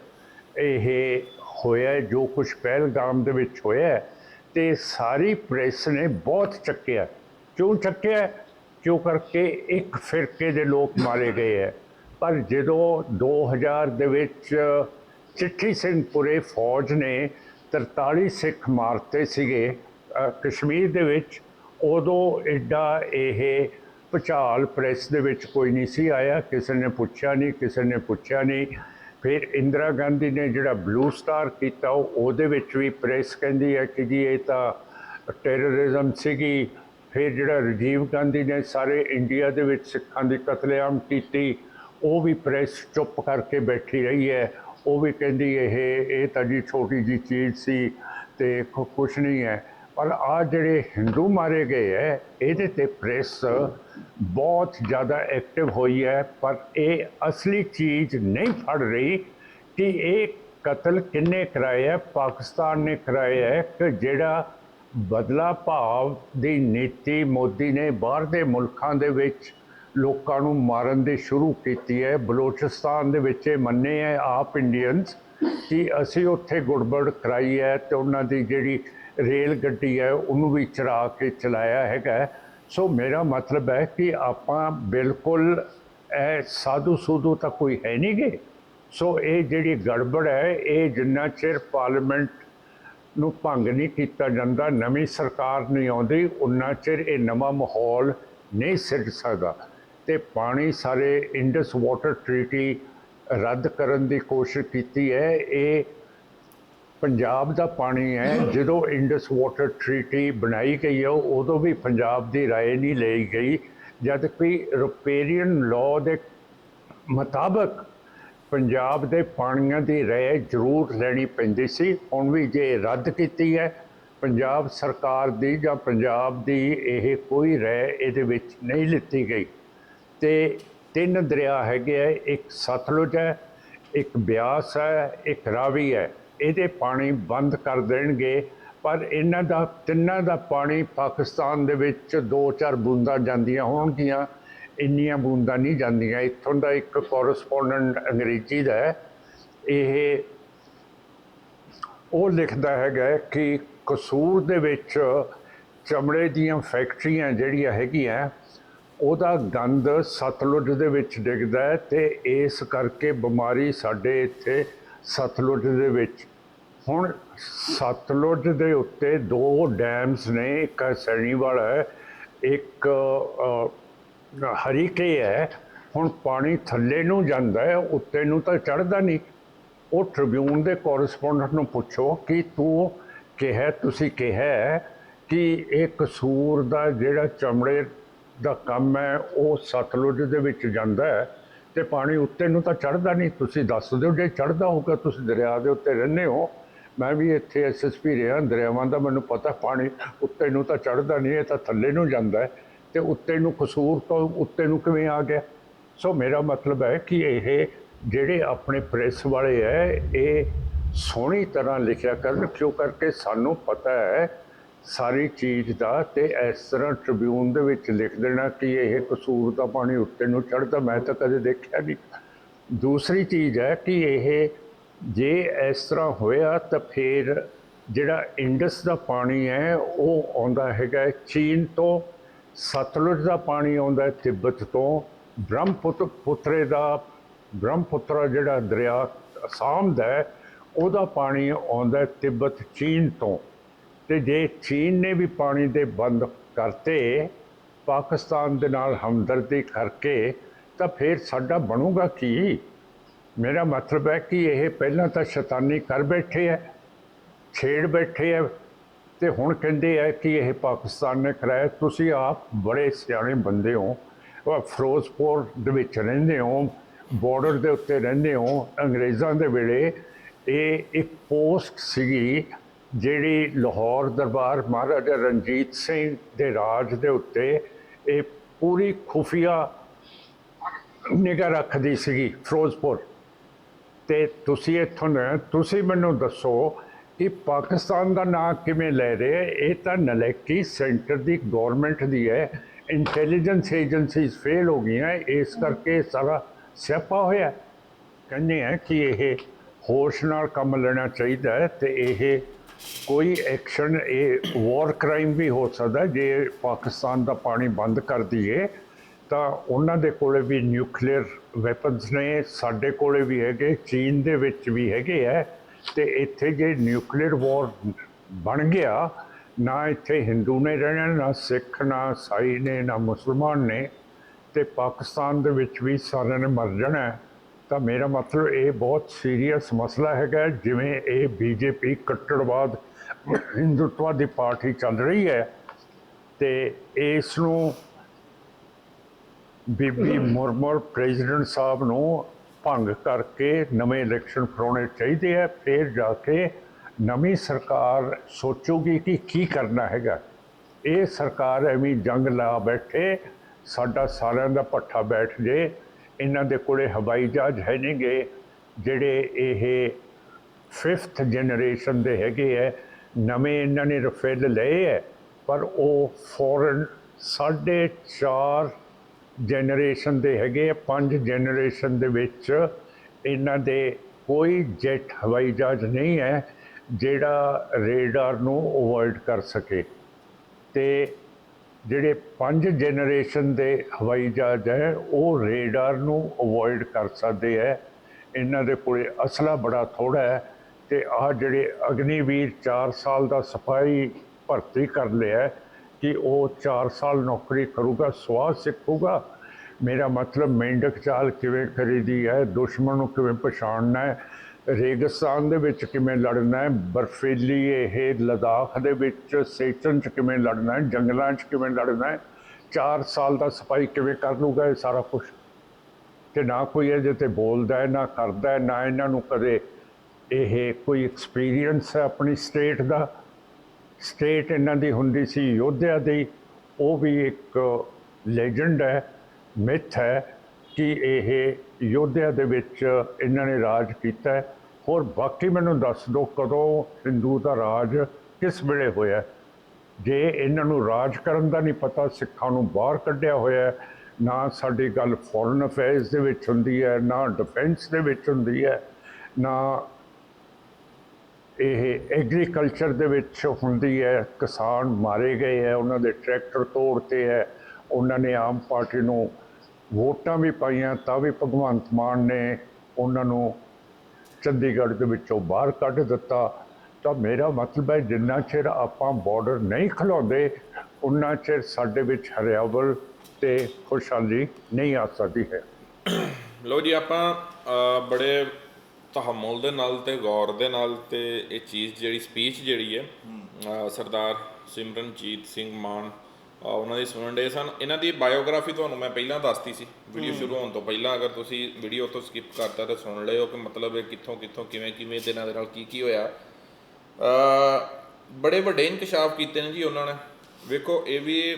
ਇਹ ਹੋਇਆ ਜੋ ਕੁਝ ਪਹਿਲਗਾਮ ਦੇ ਵਿੱਚ ਹੋਇਆ ਤੇ ਸਾਰੀ ਪ੍ਰੈਸ ਨੇ ਬਹੁਤ ਚੱਕਿਆ। ਕਿਉਂ ਚੱਕਿਆ? ਕਿਉਂ ਕਰਕੇ ਇੱਕ ਫਿਰਕੇ ਦੇ ਲੋਕ ਮਾਰੇ ਗਏ ਹੈ। ਪਰ ਜਦੋਂ 2000 ਦੇ ਵਿੱਚ ਚਿੱਠੀ ਸਿੰਘ ਪੁਰੇ ਫੌਜ ਨੇ 43 ਸਿੱਖ ਮਾਰਤੇ ਸੀਗੇ ਕਸ਼ਮੀਰ ਦੇ ਵਿੱਚ, ਉਦੋਂ ਐਡਾ ਇਹ ਭੁਚਾਲ ਪ੍ਰੈਸ ਦੇ ਵਿੱਚ ਕੋਈ ਨਹੀਂ ਸੀ ਆਇਆ, ਕਿਸੇ ਨੇ ਪੁੱਛਿਆ ਨਹੀਂ, ਕਿਸੇ ਨੇ ਪੁੱਛਿਆ ਨਹੀਂ। ਫਿਰ ਇੰਦਰਾ ਗਾਂਧੀ ਨੇ ਜਿਹੜਾ ਬਲੂ ਸਟਾਰ ਕੀਤਾ, ਉਹ- ਉਹਦੇ ਵਿੱਚ ਵੀ ਪ੍ਰੈਸ ਕਹਿੰਦੀ ਹੈ ਕਿ ਜੀ ਇਹ ਤਾਂ ਟੈਰਰਿਜ਼ਮ ਸੀਗੀ। ਫਿਰ ਜਿਹੜਾ ਰਾਜੀਵ ਗਾਂਧੀ ਨੇ ਸਾਰੇ ਇੰਡੀਆ ਦੇ ਵਿੱਚ ਸਿੱਖਾਂ ਦੀ ਕਤਲੇਆਮ ਕੀਤੀ, ਉਹ ਵੀ ਪ੍ਰੈਸ ਚੁੱਪ ਕਰਕੇ ਬੈਠੀ ਰਹੀ ਹੈ। ਉਹ ਵੀ ਕਹਿੰਦੀ ਇਹ ਇਹ ਤਾਂ ਜੀ ਛੋਟੀ ਜੀ ਚੀਜ਼ ਸੀ ਤੇ ਕੁ- ਕੁਛ ਨਹੀਂ ਹੈ। ਪਰ ਆ ਜਿਹੜੇ ਹਿੰਦੂ ਮਾਰੇ ਗਏ ਹੈ ਇਹਦੇ ਤੇ ਪ੍ਰੈਸ ਬਹੁਤ ਜ਼ਿਆਦਾ ਐਕਟਿਵ ਹੋਈ ਹੈ ਪਰ ਇਹ ਅਸਲੀ ਚੀਜ਼ ਨਹੀਂ ਫੜ ਰਹੀ ਕਿ ਇਹ ਕਤਲ ਕਿੰਨੇ ਕਰਾਏ ਹੈ ਪਾਕਿਸਤਾਨ ਨੇ ਕਰਾਏ ਹੈ ਕਿ ਜਿਹੜਾ ਬਦਲਾ ਭਾਵ ਦੀ ਨੀਤੀ ਮੋਦੀ ਨੇ ਬਾਹਰ ਦੇ ਮੁਲਕਾਂ ਦੇ ਵਿੱਚ ਲੋਕਾਂ ਨੂੰ ਮਾਰਨ ਦੀ ਸ਼ੁਰੂ ਕੀਤੀ ਹੈ ਬਲੋਚਿਸਤਾਨ ਦੇ ਵਿੱਚ ਇਹ ਮੰਨੇ ਹੈ ਆਪ ਇੰਡੀਅਨਸ ਕਿ ਅਸੀਂ ਉੱਥੇ ਗੁੜਬੜ ਕਰਾਈ ਹੈ ਤੇ ਉਹਨਾਂ ਦੀ ਜਿਹੜੀ ਰੇਲ ਗੱਡੀ ਹੈ, ਉਹਨੂੰ ਵੀ ਚਰਾ ਕੇ ਚਲਾਇਆ ਹੈਗਾ। ਸੋ ਮੇਰਾ ਮਤਲਬ ਹੈ ਕਿ ਆਪਾਂ ਬਿਲਕੁਲ ਇਹ ਸਾਧੂ ਸੂਧੂ ਤਾਂ ਕੋਈ ਹੈ ਨਹੀਂ ਗੇ। ਸੋ ਇਹ ਜਿਹੜੀ ਗੜਬੜ ਹੈ, ਇਹ ਜਿੰਨਾ ਚਿਰ ਪਾਰਲੀਮੈਂਟ ਨੂੰ ਭੰਗ ਨਹੀਂ ਕੀਤਾ ਜਾਂਦਾ, ਨਵੀਂ ਸਰਕਾਰ ਨਹੀਂ ਆਉਂਦੀ, ਉਨਾ ਚਿਰ ਇਹ ਨਵਾਂ ਮਾਹੌਲ ਨਹੀਂ ਸਿੱਧ ਸਕਦਾ। ਤੇ ਪਾਣੀ ਸਾਰੇ ਇੰਡਸ ਵਾਟਰ ਟ੍ਰੀਟੀ ਰੱਦ ਕਰਨ ਦੀ ਕੋਸ਼ਿਸ਼ ਕੀਤੀ ਹੈ, ਇਹ ਪੰਜਾਬ ਦਾ ਪਾਣੀ ਹੈ ਜਦੋਂ ਇੰਡਸ ਵਾਟਰ ਟ੍ਰੀਟੀ ਬਣਾਈ ਗਈ ਹੈ ਉਦੋਂ ਵੀ ਪੰਜਾਬ ਦੀ رائے ਨਹੀਂ ਲਈ ਗਈ ਜਦ ਕਿ ਰੁਪੇਰੀਅਨ ਲਾਅ ਦੇ ਮੁਤਾਬਕ ਪੰਜਾਬ ਦੇ ਪਾਣੀਆਂ ਦੀ ਰਾਏ ਜ਼ਰੂਰ ਲੈਣੀ ਪੈਂਦੀ ਸੀ ਹੁਣ ਵੀ ਜੇ ਰੱਦ ਕੀਤੀ ਹੈ ਪੰਜਾਬ ਸਰਕਾਰ ਦੀ ਜਾਂ ਪੰਜਾਬ ਦੀ ਇਹ ਕੋਈ ਰਾਏ ਇਹਦੇ ਵਿੱਚ ਨਹੀਂ ਲਿੱਤੀ ਗਈ ਤੇ ਤਿੰਨ ਦਰਿਆ ਹੈਗੇ ਆ ਇੱਕ ਸਤਲੁਜ ਹੈ ਇੱਕ ਬਿਆਸ ਹੈ ਇੱਕ ਰਾਵੀ ਹੈ ਇਹਦੇ ਪਾਣੀ ਬੰਦ ਕਰ ਦੇਣਗੇ। ਪਰ ਇਹਨਾਂ ਦਾ, ਤਿੰਨਾਂ ਦਾ ਪਾਣੀ ਪਾਕਿਸਤਾਨ ਦੇ ਵਿੱਚ ਦੋ ਚਾਰ ਬੂੰਦਾਂ ਜਾਂਦੀਆਂ ਹੋਣਗੀਆਂ। ਇੰਨੀਆਂ ਬੂੰਦਾਂ ਨਹੀਂ ਜਾਂਦੀਆਂ। ਇੱਥੋਂ ਦਾ ਇੱਕ ਕੋਰਸਪੋਂਡੈਂਟ ਅੰਗਰੇਜ਼ੀ ਦਾ ਇਹ, ਉਹ ਲਿਖਦਾ ਹੈਗਾ ਕਿ ਕਸੂਰ ਦੇ ਵਿੱਚ ਚਮੜੇ ਦੀਆਂ ਫੈਕਟਰੀਆਂ ਜਿਹੜੀਆਂ ਹੈਗੀਆਂ, ਉਹਦਾ ਗੰਦ ਸਤਲੁਜ ਦੇ ਵਿੱਚ ਡਿੱਗਦਾ ਹੈ ਤੇ ਇਸ ਕਰਕੇ ਬਿਮਾਰੀ ਸਾਡੇ ਇੱਥੇ ਸਤਲੁਜ ਦੇ ਵਿੱਚ ਹੁਣ ਸਤਲੁਜ ਦੇ ਉੱਤੇ ਦੋ ਡੈਮਸ ਨੇ, ਇੱਕ ਸੈਣੀ ਹੈ, ਇੱਕ ਹਰੀਕੇ ਹੈ। ਹੁਣ ਪਾਣੀ ਥੱਲੇ ਨੂੰ ਜਾਂਦਾ ਹੈ, ਉੱਤੇ ਨੂੰ ਤਾਂ ਚੜਦਾ ਨਹੀਂ। ਉਹ ਟ੍ਰਿਬਿਊਨ ਦੇ ਕੋਰਸਪੋਂਡੈਂਟ ਨੂੰ ਪੁੱਛੋ ਕਿ ਤੂੰ ਕਿਹਾ, ਤੁਸੀਂ ਕਿਹਾ ਕਿ ਇਹ ਕਸੂਰ ਦਾ ਜਿਹੜਾ ਚਮੜੇ ਦਾ ਕੰਮ ਹੈ, ਉਹ ਸਤਲੁਜ ਦੇ ਵਿੱਚ ਜਾਂਦਾ ਹੈ ਤੇ ਪਾਣੀ ਉੱਤੇ ਨੂੰ ਤਾਂ ਚੜਦਾ ਨਹੀਂ। ਤੁਸੀਂ ਦੱਸ ਦਿਓ, ਜੇ ਚੜਦਾ ਹੋਊਗਾ, ਤੁਸੀਂ ਦਰਿਆ ਦੇ ਉੱਤੇ ਰਹਿੰਦੇ ਹੋ। ਮੈਂ ਵੀ ਇੱਥੇ ਐਸਐਸਪੀ ਰਿਹਾ, ਦਰਿਆਵਾਂ ਦਾ ਮੈਨੂੰ ਪਤਾ, ਪਾਣੀ ਉੱਤੇ ਨੂੰ ਤਾਂ ਚੜਦਾ ਨਹੀਂ, ਇਹ ਤਾਂ ਥੱਲੇ ਨੂੰ ਜਾਂਦਾ ਹੈ ਤੇ ਉੱਤੇ ਨੂੰ ਕਸੂਰ ਤੋਂ ਉੱਤੇ ਨੂੰ ਕਿਵੇਂ ਆ ਗਿਆ? ਸੋ ਮੇਰਾ ਮਤਲਬ ਹੈ ਕਿ ਇਹ ਜਿਹੜੇ ਆਪਣੇ ਪ੍ਰੈਸ ਵਾਲੇ ਹੈ, ਇਹ ਸੋਹਣੀ ਤਰ੍ਹਾਂ ਲਿਖਿਆ ਕਰਨ, ਕਿਉਂ ਕਰਕੇ ਸਾਨੂੰ ਪਤਾ ਹੈ ਸਾਰੀ ਚੀਜ਼ ਦਾ ਤੇ ਇਸ ਤਰ੍ਹਾਂ ਟ੍ਰਿਬਿਊਨ ਦੇ ਵਿੱਚ ਲਿਖ ਦੇਣਾ ਕਿ ਇਹ ਕਸੂਰ ਦਾ ਪਾਣੀ ਉੱਤੇ ਨੂੰ ਚੜਦਾ ਮੈਂ ਤਾਂ ਕਦੇ ਦੇਖਿਆ ਨਹੀਂ। ਦੂਸਰੀ ਚੀਜ਼ ਹੈ ਕਿ ਇਹ ਜੇ ਇਸ ਤਰ੍ਹਾਂ ਹੋਇਆ ਤਾਂ ਫਿਰ ਜਿਹੜਾ ਇੰਡਸ ਦਾ ਪਾਣੀ ਹੈ ਉਹ ਆਉਂਦਾ ਹੈਗਾ ਚੀਨ ਤੋਂ ਸਤਲੁਜ ਦਾ ਪਾਣੀ ਆਉਂਦਾ ਹੈ ਤਿੱਬਤ ਤੋਂ ਬ੍ਰਹਮਪੁੱਤਰ ਪੁੱਤਰੇ ਦਾ ਬ੍ਰਹਮਪੁੱਤਰਾ ਜਿਹੜਾ ਦਰਿਆ ਅਸਾਮ ਦਾ ਹੈ, ਉਹਦਾ ਪਾਣੀ ਆਉਂਦਾ ਤਿੱਬਤ ਚੀਨ ਤੋਂ। ਤੇ ਜੇ ਚੀਨ ਨੇ ਵੀ ਪਾਣੀ ਦੇ ਬੰਦ ਕਰਤੇ ਪਾਕਿਸਤਾਨ ਦੇ ਨਾਲ ਹਮਦਰਦੀ ਕਰਕੇ ਤਾਂ ਫਿਰ ਸਾਡਾ ਬਣੂਗਾ ਕੀ? ਮੇਰਾ ਮਤਲਬ ਹੈ ਕਿ ਇਹ ਪਹਿਲਾਂ ਤਾਂ ਸ਼ੈਤਾਨੀ ਕਰ ਬੈਠੇ ਹੈ ਛੇੜ ਬੈਠੇ ਹੈ ਤੇ ਹੁਣ ਕਹਿੰਦੇ ਹੈ ਕਿ ਇਹ ਪਾਕਿਸਤਾਨ ਨੇ ਕਰਾਇਆ ਤੁਸੀਂ ਆਪ ਬੜੇ ਸਿਆਣੇ ਬੰਦੇ ਹੋ, ਉਹ ਫਿਰੋਜ਼ਪੁਰ ਦੇ ਵਿੱਚ ਰਹਿੰਦੇ ਹੋ ਬਾਰਡਰ ਦੇ ਉੱਤੇ ਰਹਿੰਦੇ ਹੋ, ਅੰਗਰੇਜ਼ਾਂ ਦੇ ਵੇਲੇ ਇਹ ਇੱਕ ਪੋਸਟ ਸੀਗੀ ਜਿਹੜੀ ਲਾਹੌਰ ਦਰਬਾਰ ਮਹਾਰਾਜਾ ਰਣਜੀਤ ਸਿੰਘ ਦੇ ਰਾਜ ਦੇ ਉੱਤੇ ਇਹ ਪੂਰੀ ਖੁਫੀਆ ਨਿਗਾਹ ਰੱਖਦੀ ਸੀਗੀ ਫਿਰੋਜ਼ਪੁਰ। ਤੇ ਤੁਸੀਂ ਇੱਥੋਂ ਨਾ, ਤੁਸੀਂ ਮੈਨੂੰ ਦੱਸੋ ਕਿ ਪਾਕਿਸਤਾਨ ਦਾ ਨਾਂ ਕਿਵੇਂ ਲੈ ਰਹੇ ਇਹ ਤਾਂ ਨਲੈਕੀ ਸੈਂਟਰ ਦੀ ਗਵਰਨਮੈਂਟ ਦੀ ਹੈ। ਇੰਟੈਲੀਜੈਂਸ ਏਜੰਸੀਜ਼ ਫੇਲ ਹੋ ਗਈਆਂ। ਇਸ ਕਰਕੇ ਇਹ ਸਾਰਾ ਸਿਆਪਾ ਹੋਇਆ। ਕਹਿੰਦੇ ਆ ਕਿ ਇਹ ਹੋਸ਼ ਨਾਲ ਕੰਮ ਲੈਣਾ ਚਾਹੀਦਾ ਹੈ ਤੇ ਇਹ ਕੋਈ ਐਕਸ਼ਨ ਇਹ ਵਾਰ ਕ੍ਰਾਈਮ ਵੀ ਹੋ ਸਕਦਾ ਜੇ ਪਾਕਿਸਤਾਨ ਦਾ ਪਾਣੀ ਬੰਦ ਕਰ ਦਈਏ। ਤਾਂ ਉਹਨਾਂ ਦੇ ਕੋਲੇ ਵੀ ਨਿਊਕਲੀਅਰ ਵੈਪਨਸ ਨੇ, ਸਾਡੇ ਕੋਲੇ ਵੀ ਹੈਗੇ, ਚੀਨ ਦੇ ਵਿੱਚ ਵੀ ਹੈਗੇ ਹੈ ਤੇ ਇੱਥੇ ਜੇ ਨਿਊਕਲੀਅਰ ਵਾਰ ਬਣ ਗਿਆ, ਨਾ ਇੱਥੇ ਹਿੰਦੂ ਨੇ ਰਹਿਣਾ, ਨਾ ਸਿੱਖ, ਨਾ ਸਾਈ ਨੇ, ਨਾ ਮੁਸਲਮਾਨ ਨੇ, ਤੇ ਪਾਕਿਸਤਾਨ ਦੇ ਵਿੱਚ ਵੀ ਸਾਰਿਆਂ ਨੇ ਮਰ ਜਾਣਾ ਤਾਂ ਮੇਰਾ ਮਤਲਬ ਇਹ ਬਹੁਤ ਸੀਰੀਅਸ ਮਸਲਾ ਹੈਗਾ ਜਿਵੇਂ ਇਹ ਬੀਜੇਪੀ ਕੱਟੜਵਾਦ ਹਿੰਦੂਤਵਾ ਦੀ ਪਾਰਟੀ ਚੱਲ ਰਹੀ ਹੈ ਤੇ ਇਸ ਨੂੰ ਬੀਬੀ ਮੁਰਮੁਰ ਪ੍ਰੈਜ਼ੀਡੈਂਟ ਸਾਹਿਬ ਨੂੰ ਭੰਗ ਕਰਕੇ ਨਵੇਂ ਇਲੈਕਸ਼ਨ ਕਰਾਉਣੇ ਚਾਹੀਦੇ ਆ, ਫਿਰ ਜਾ ਕੇ ਨਵੀਂ ਸਰਕਾਰ ਸੋਚੂਗੀ ਕਿ ਕੀ ਕਰਨਾ ਹੈਗਾ। ਇਹ ਸਰਕਾਰ ਐਵੇਂ ਜੰਗ ਲਾ ਬੈਠੇ, ਸਾਡਾ ਸਾਰਿਆਂ ਦਾ ਪੱਠਾ ਬੈਠ ਜੇ, ਇਹਨਾਂ ਦੇ ਕੋਲੇ ਹਵਾਈ ਜਹਾਜ਼ ਹੈ ਨਹੀਂਗੇ ਜਿਹੜੇ ਇਹ ਫਿਫਥ ਜਨਰੇਸ਼ਨ ਦੇ ਹੈਗੇ ਹੈ ਨਵੇਂ ਇਹਨਾਂ ਨੇ ਰਫੇਲ ਲਏ ਹੈ ਪਰ ਉਹ ਫੋਰਨ ਸਾਢੇ ਚਾਰ ਜਨਰੇਸ਼ਨ ਦੇ ਹੈਗੇ ਆ, ਪੰਜ ਜਨਰੇਸ਼ਨ ਦੇ ਵਿੱਚ ਇਹਨਾਂ ਦੇ ਕੋਈ ਜੈਟ ਹਵਾਈ ਜਹਾਜ਼ ਨਹੀਂ ਹੈ ਜਿਹੜਾ ਰੇਡਾਰ ਨੂੰ ਅਵੋਇਡ ਕਰ ਸਕੇ। ਤੇ ਜਿਹੜੇ ਪੰਜ ਜਨਰੇਸ਼ਨ ਦੇ ਹਵਾਈ ਜਹਾਜ਼ ਹੈ ਉਹ ਰੇਡਾਰ ਨੂੰ ਅਵੋਇਡ ਕਰ ਸਕਦੇ ਹੈ। ਇਹਨਾਂ ਦੇ ਕੋਲੇ ਅਸਲਾ ਬੜਾ ਥੋੜਾ ਹੈ ਤੇ ਆ ਜਿਹੜੇ ਅਗਨੀਵੀਰ 4 ਸਾਲ ਦਾ ਸਫ਼ਾਈ ਭਰਤੀ ਕਰ ਲਿਆ ਕਿ ਉਹ 4 ਸਾਲ ਨੌਕਰੀ ਕਰੂਗਾ, ਸਵਾਹ ਸਿੱਖੂਗਾ। ਮੇਰਾ ਮਤਲਬ ਮੇਂਢਕ ਚਾਲ ਕਿਵੇਂ ਖਰੀਦੀ ਹੈ, ਦੁਸ਼ਮਣ ਨੂੰ ਕਿਵੇਂ ਪਛਾਣਨਾ ਹੈ? ਰੇਗਿਸਤਾਨ ਦੇ ਵਿੱਚ ਕਿਵੇਂ ਲੜਨਾ ਹੈ? ਬਰਫੀਲੀ ਇਹ ਲਦਾਖ ਦੇ ਵਿੱਚ, ਸੇਚਨ ਚ ਕਿਵੇਂ ਲੜਨਾ ਹੈ? ਜੰਗਲਾਂ ਚ ਕਿਵੇਂ ਲੜਨਾ ਹੈ? 4 ਸਾਲ ਦਾ ਸਿਪਾਹੀ ਕਿਵੇਂ ਕਰ ਲੂਗਾ ਇਹ ਸਾਰਾ ਕੁਝ ਤੇ ਨਾ ਕੋਈ ਇਹਦੇ ਤੇ ਬੋਲਦਾ ਹੈ, ਨਾ ਕਰਦਾ ਹੈ, ਨਾ ਇਹਨਾਂ ਨੂੰ ਕਦੇ ਇਹ ਕੋਈ ਐਕਸਪੀਰੀਅੰਸ ਹੈ ਆਪਣੀ ਸਟੇਟ ਦਾ? ਸਟੇਟ ਇਹਨਾਂ ਦੀ ਹੁੰਦੀ ਸੀ, ਯੋਧਿਆ ਦੀ, ਉਹ ਵੀ ਇੱਕ ਲੈਜੈਂਡ ਹੈ ਮਿਥ ਹੈ ਕਿ ਇਹ ਯੋਧਿਆ ਦੇ ਵਿੱਚ ਇਹਨਾਂ ਨੇ ਰਾਜ ਕੀਤਾ ਹੈ। ਹੋਰ ਬਾਕੀ ਮੈਨੂੰ ਦੱਸ ਦਿਓ ਕਦੋਂ ਹਿੰਦੂ ਦਾ ਰਾਜ ਕਿਸ ਵੇਲੇ ਹੋਇਆ ਜੇ ਇਹਨਾਂ ਨੂੰ ਰਾਜ ਕਰਨ ਦਾ ਨਹੀਂ ਪਤਾ, ਸਿੱਖਾਂ ਨੂੰ ਬਾਹਰ ਕੱਢਿਆ ਹੋਇਆ ਨਾ ਸਾਡੀ ਗੱਲ ਫੋਰਨ ਅਫੇਅਰਸ ਦੇ ਵਿੱਚ ਹੁੰਦੀ ਹੈ, ਨਾ ਡਿਫੈਂਸ ਦੇ ਵਿੱਚ ਹੁੰਦੀ ਹੈ, ਨਾ ਇਹ ਐਗਰੀਕਲਚਰ ਦੇ ਵਿੱਚ ਹੁੰਦੀ ਹੈ, ਕਿਸਾਨ ਮਾਰੇ ਗਏ ਹੈ, ਉਹਨਾਂ ਦੇ ਟਰੈਕਟਰ ਤੋੜਤੇ ਹੈ, ਉਹਨਾਂ ਨੇ ਆਮ ਪਾਰਟੀ ਨੂੰ ਵੋਟਾਂ ਵੀ ਪਾਈਆਂ, ਤਾਂ ਵੀ ਭਗਵੰਤ ਮਾਨ ਨੇ ਉਹਨਾਂ ਨੂੰ ਚੰਡੀਗੜ੍ਹ ਦੇ ਵਿੱਚੋਂ ਬਾਹਰ ਕੱਢ ਦਿੱਤਾ। ਤਾਂ ਮੇਰਾ ਮਤਲਬ ਹੈ, ਜਿੰਨਾ ਚਿਰ ਆਪਾਂ ਬਾਰਡਰ ਨਹੀਂ ਖਲਾਉਂਦੇ, ਉਨਾ ਚਿਰ ਸਾਡੇ ਵਿੱਚ ਹਰਿਆਵਲ ਤੇ ਖੁਸ਼ਹਾਲੀ ਨਹੀਂ ਆ ਸਕਦੀ ਹੈ। ਲੋ ਜੀ, ਆਪਾਂ ਬੜੇ ਤਹਮੁਲ ਦੇ ਨਾਲ ਤੇ ਗੌਰ ਦੇ ਨਾਲ ਤੇ ਇਹ ਚੀਜ਼ ਜਿਹੜੀ ਸਪੀਚ ਜਿਹੜੀ ਹੈ ਅ, ਸਰਦਾਰ ਸਿਮਰਨਜੀਤ ਸਿੰਘ ਮਾਨ ਅ, ਉਹਨਾਂ ਦੀ ਸੁਣਨ ਦੇ ਸਨ। ਇਹਨਾਂ ਦੀ ਬਾਇਓਗ੍ਰਾਫੀ ਤੁਹਾਨੂੰ ਮੈਂ ਪਹਿਲਾਂ ਦੱਸਤੀ ਸੀ। ਵੀਡੀਓ ਸ਼ੁਰੂ ਹੋਣ ਤੋਂ ਪਹਿਲਾਂ ਅਗਰ ਤੁਸੀਂ ਵੀਡੀਓ ਤੋਂ ਸਕਿਪ ਕਰਤਾ ਤਾਂ ਸੁਣ ਲਿਓ ਕਿ ਮਤਲਬ ਇਹ ਕਿੱਥੋਂ ਕਿੱਥੋਂ ਕਿਵੇਂ ਕਿਵੇਂ ਇਹਨਾਂ ਦੇ ਨਾਲ ਕੀ ਕੀ ਹੋਇਆ। ਅ ਬੜੇ ਵੱਡੇ ਇਨਕਸ਼ਾਫ ਕੀਤੇ ਨੇ ਜੀ ਉਹਨਾਂ ਨੇ। ਵੇਖੋ ਇਹ ਵੀ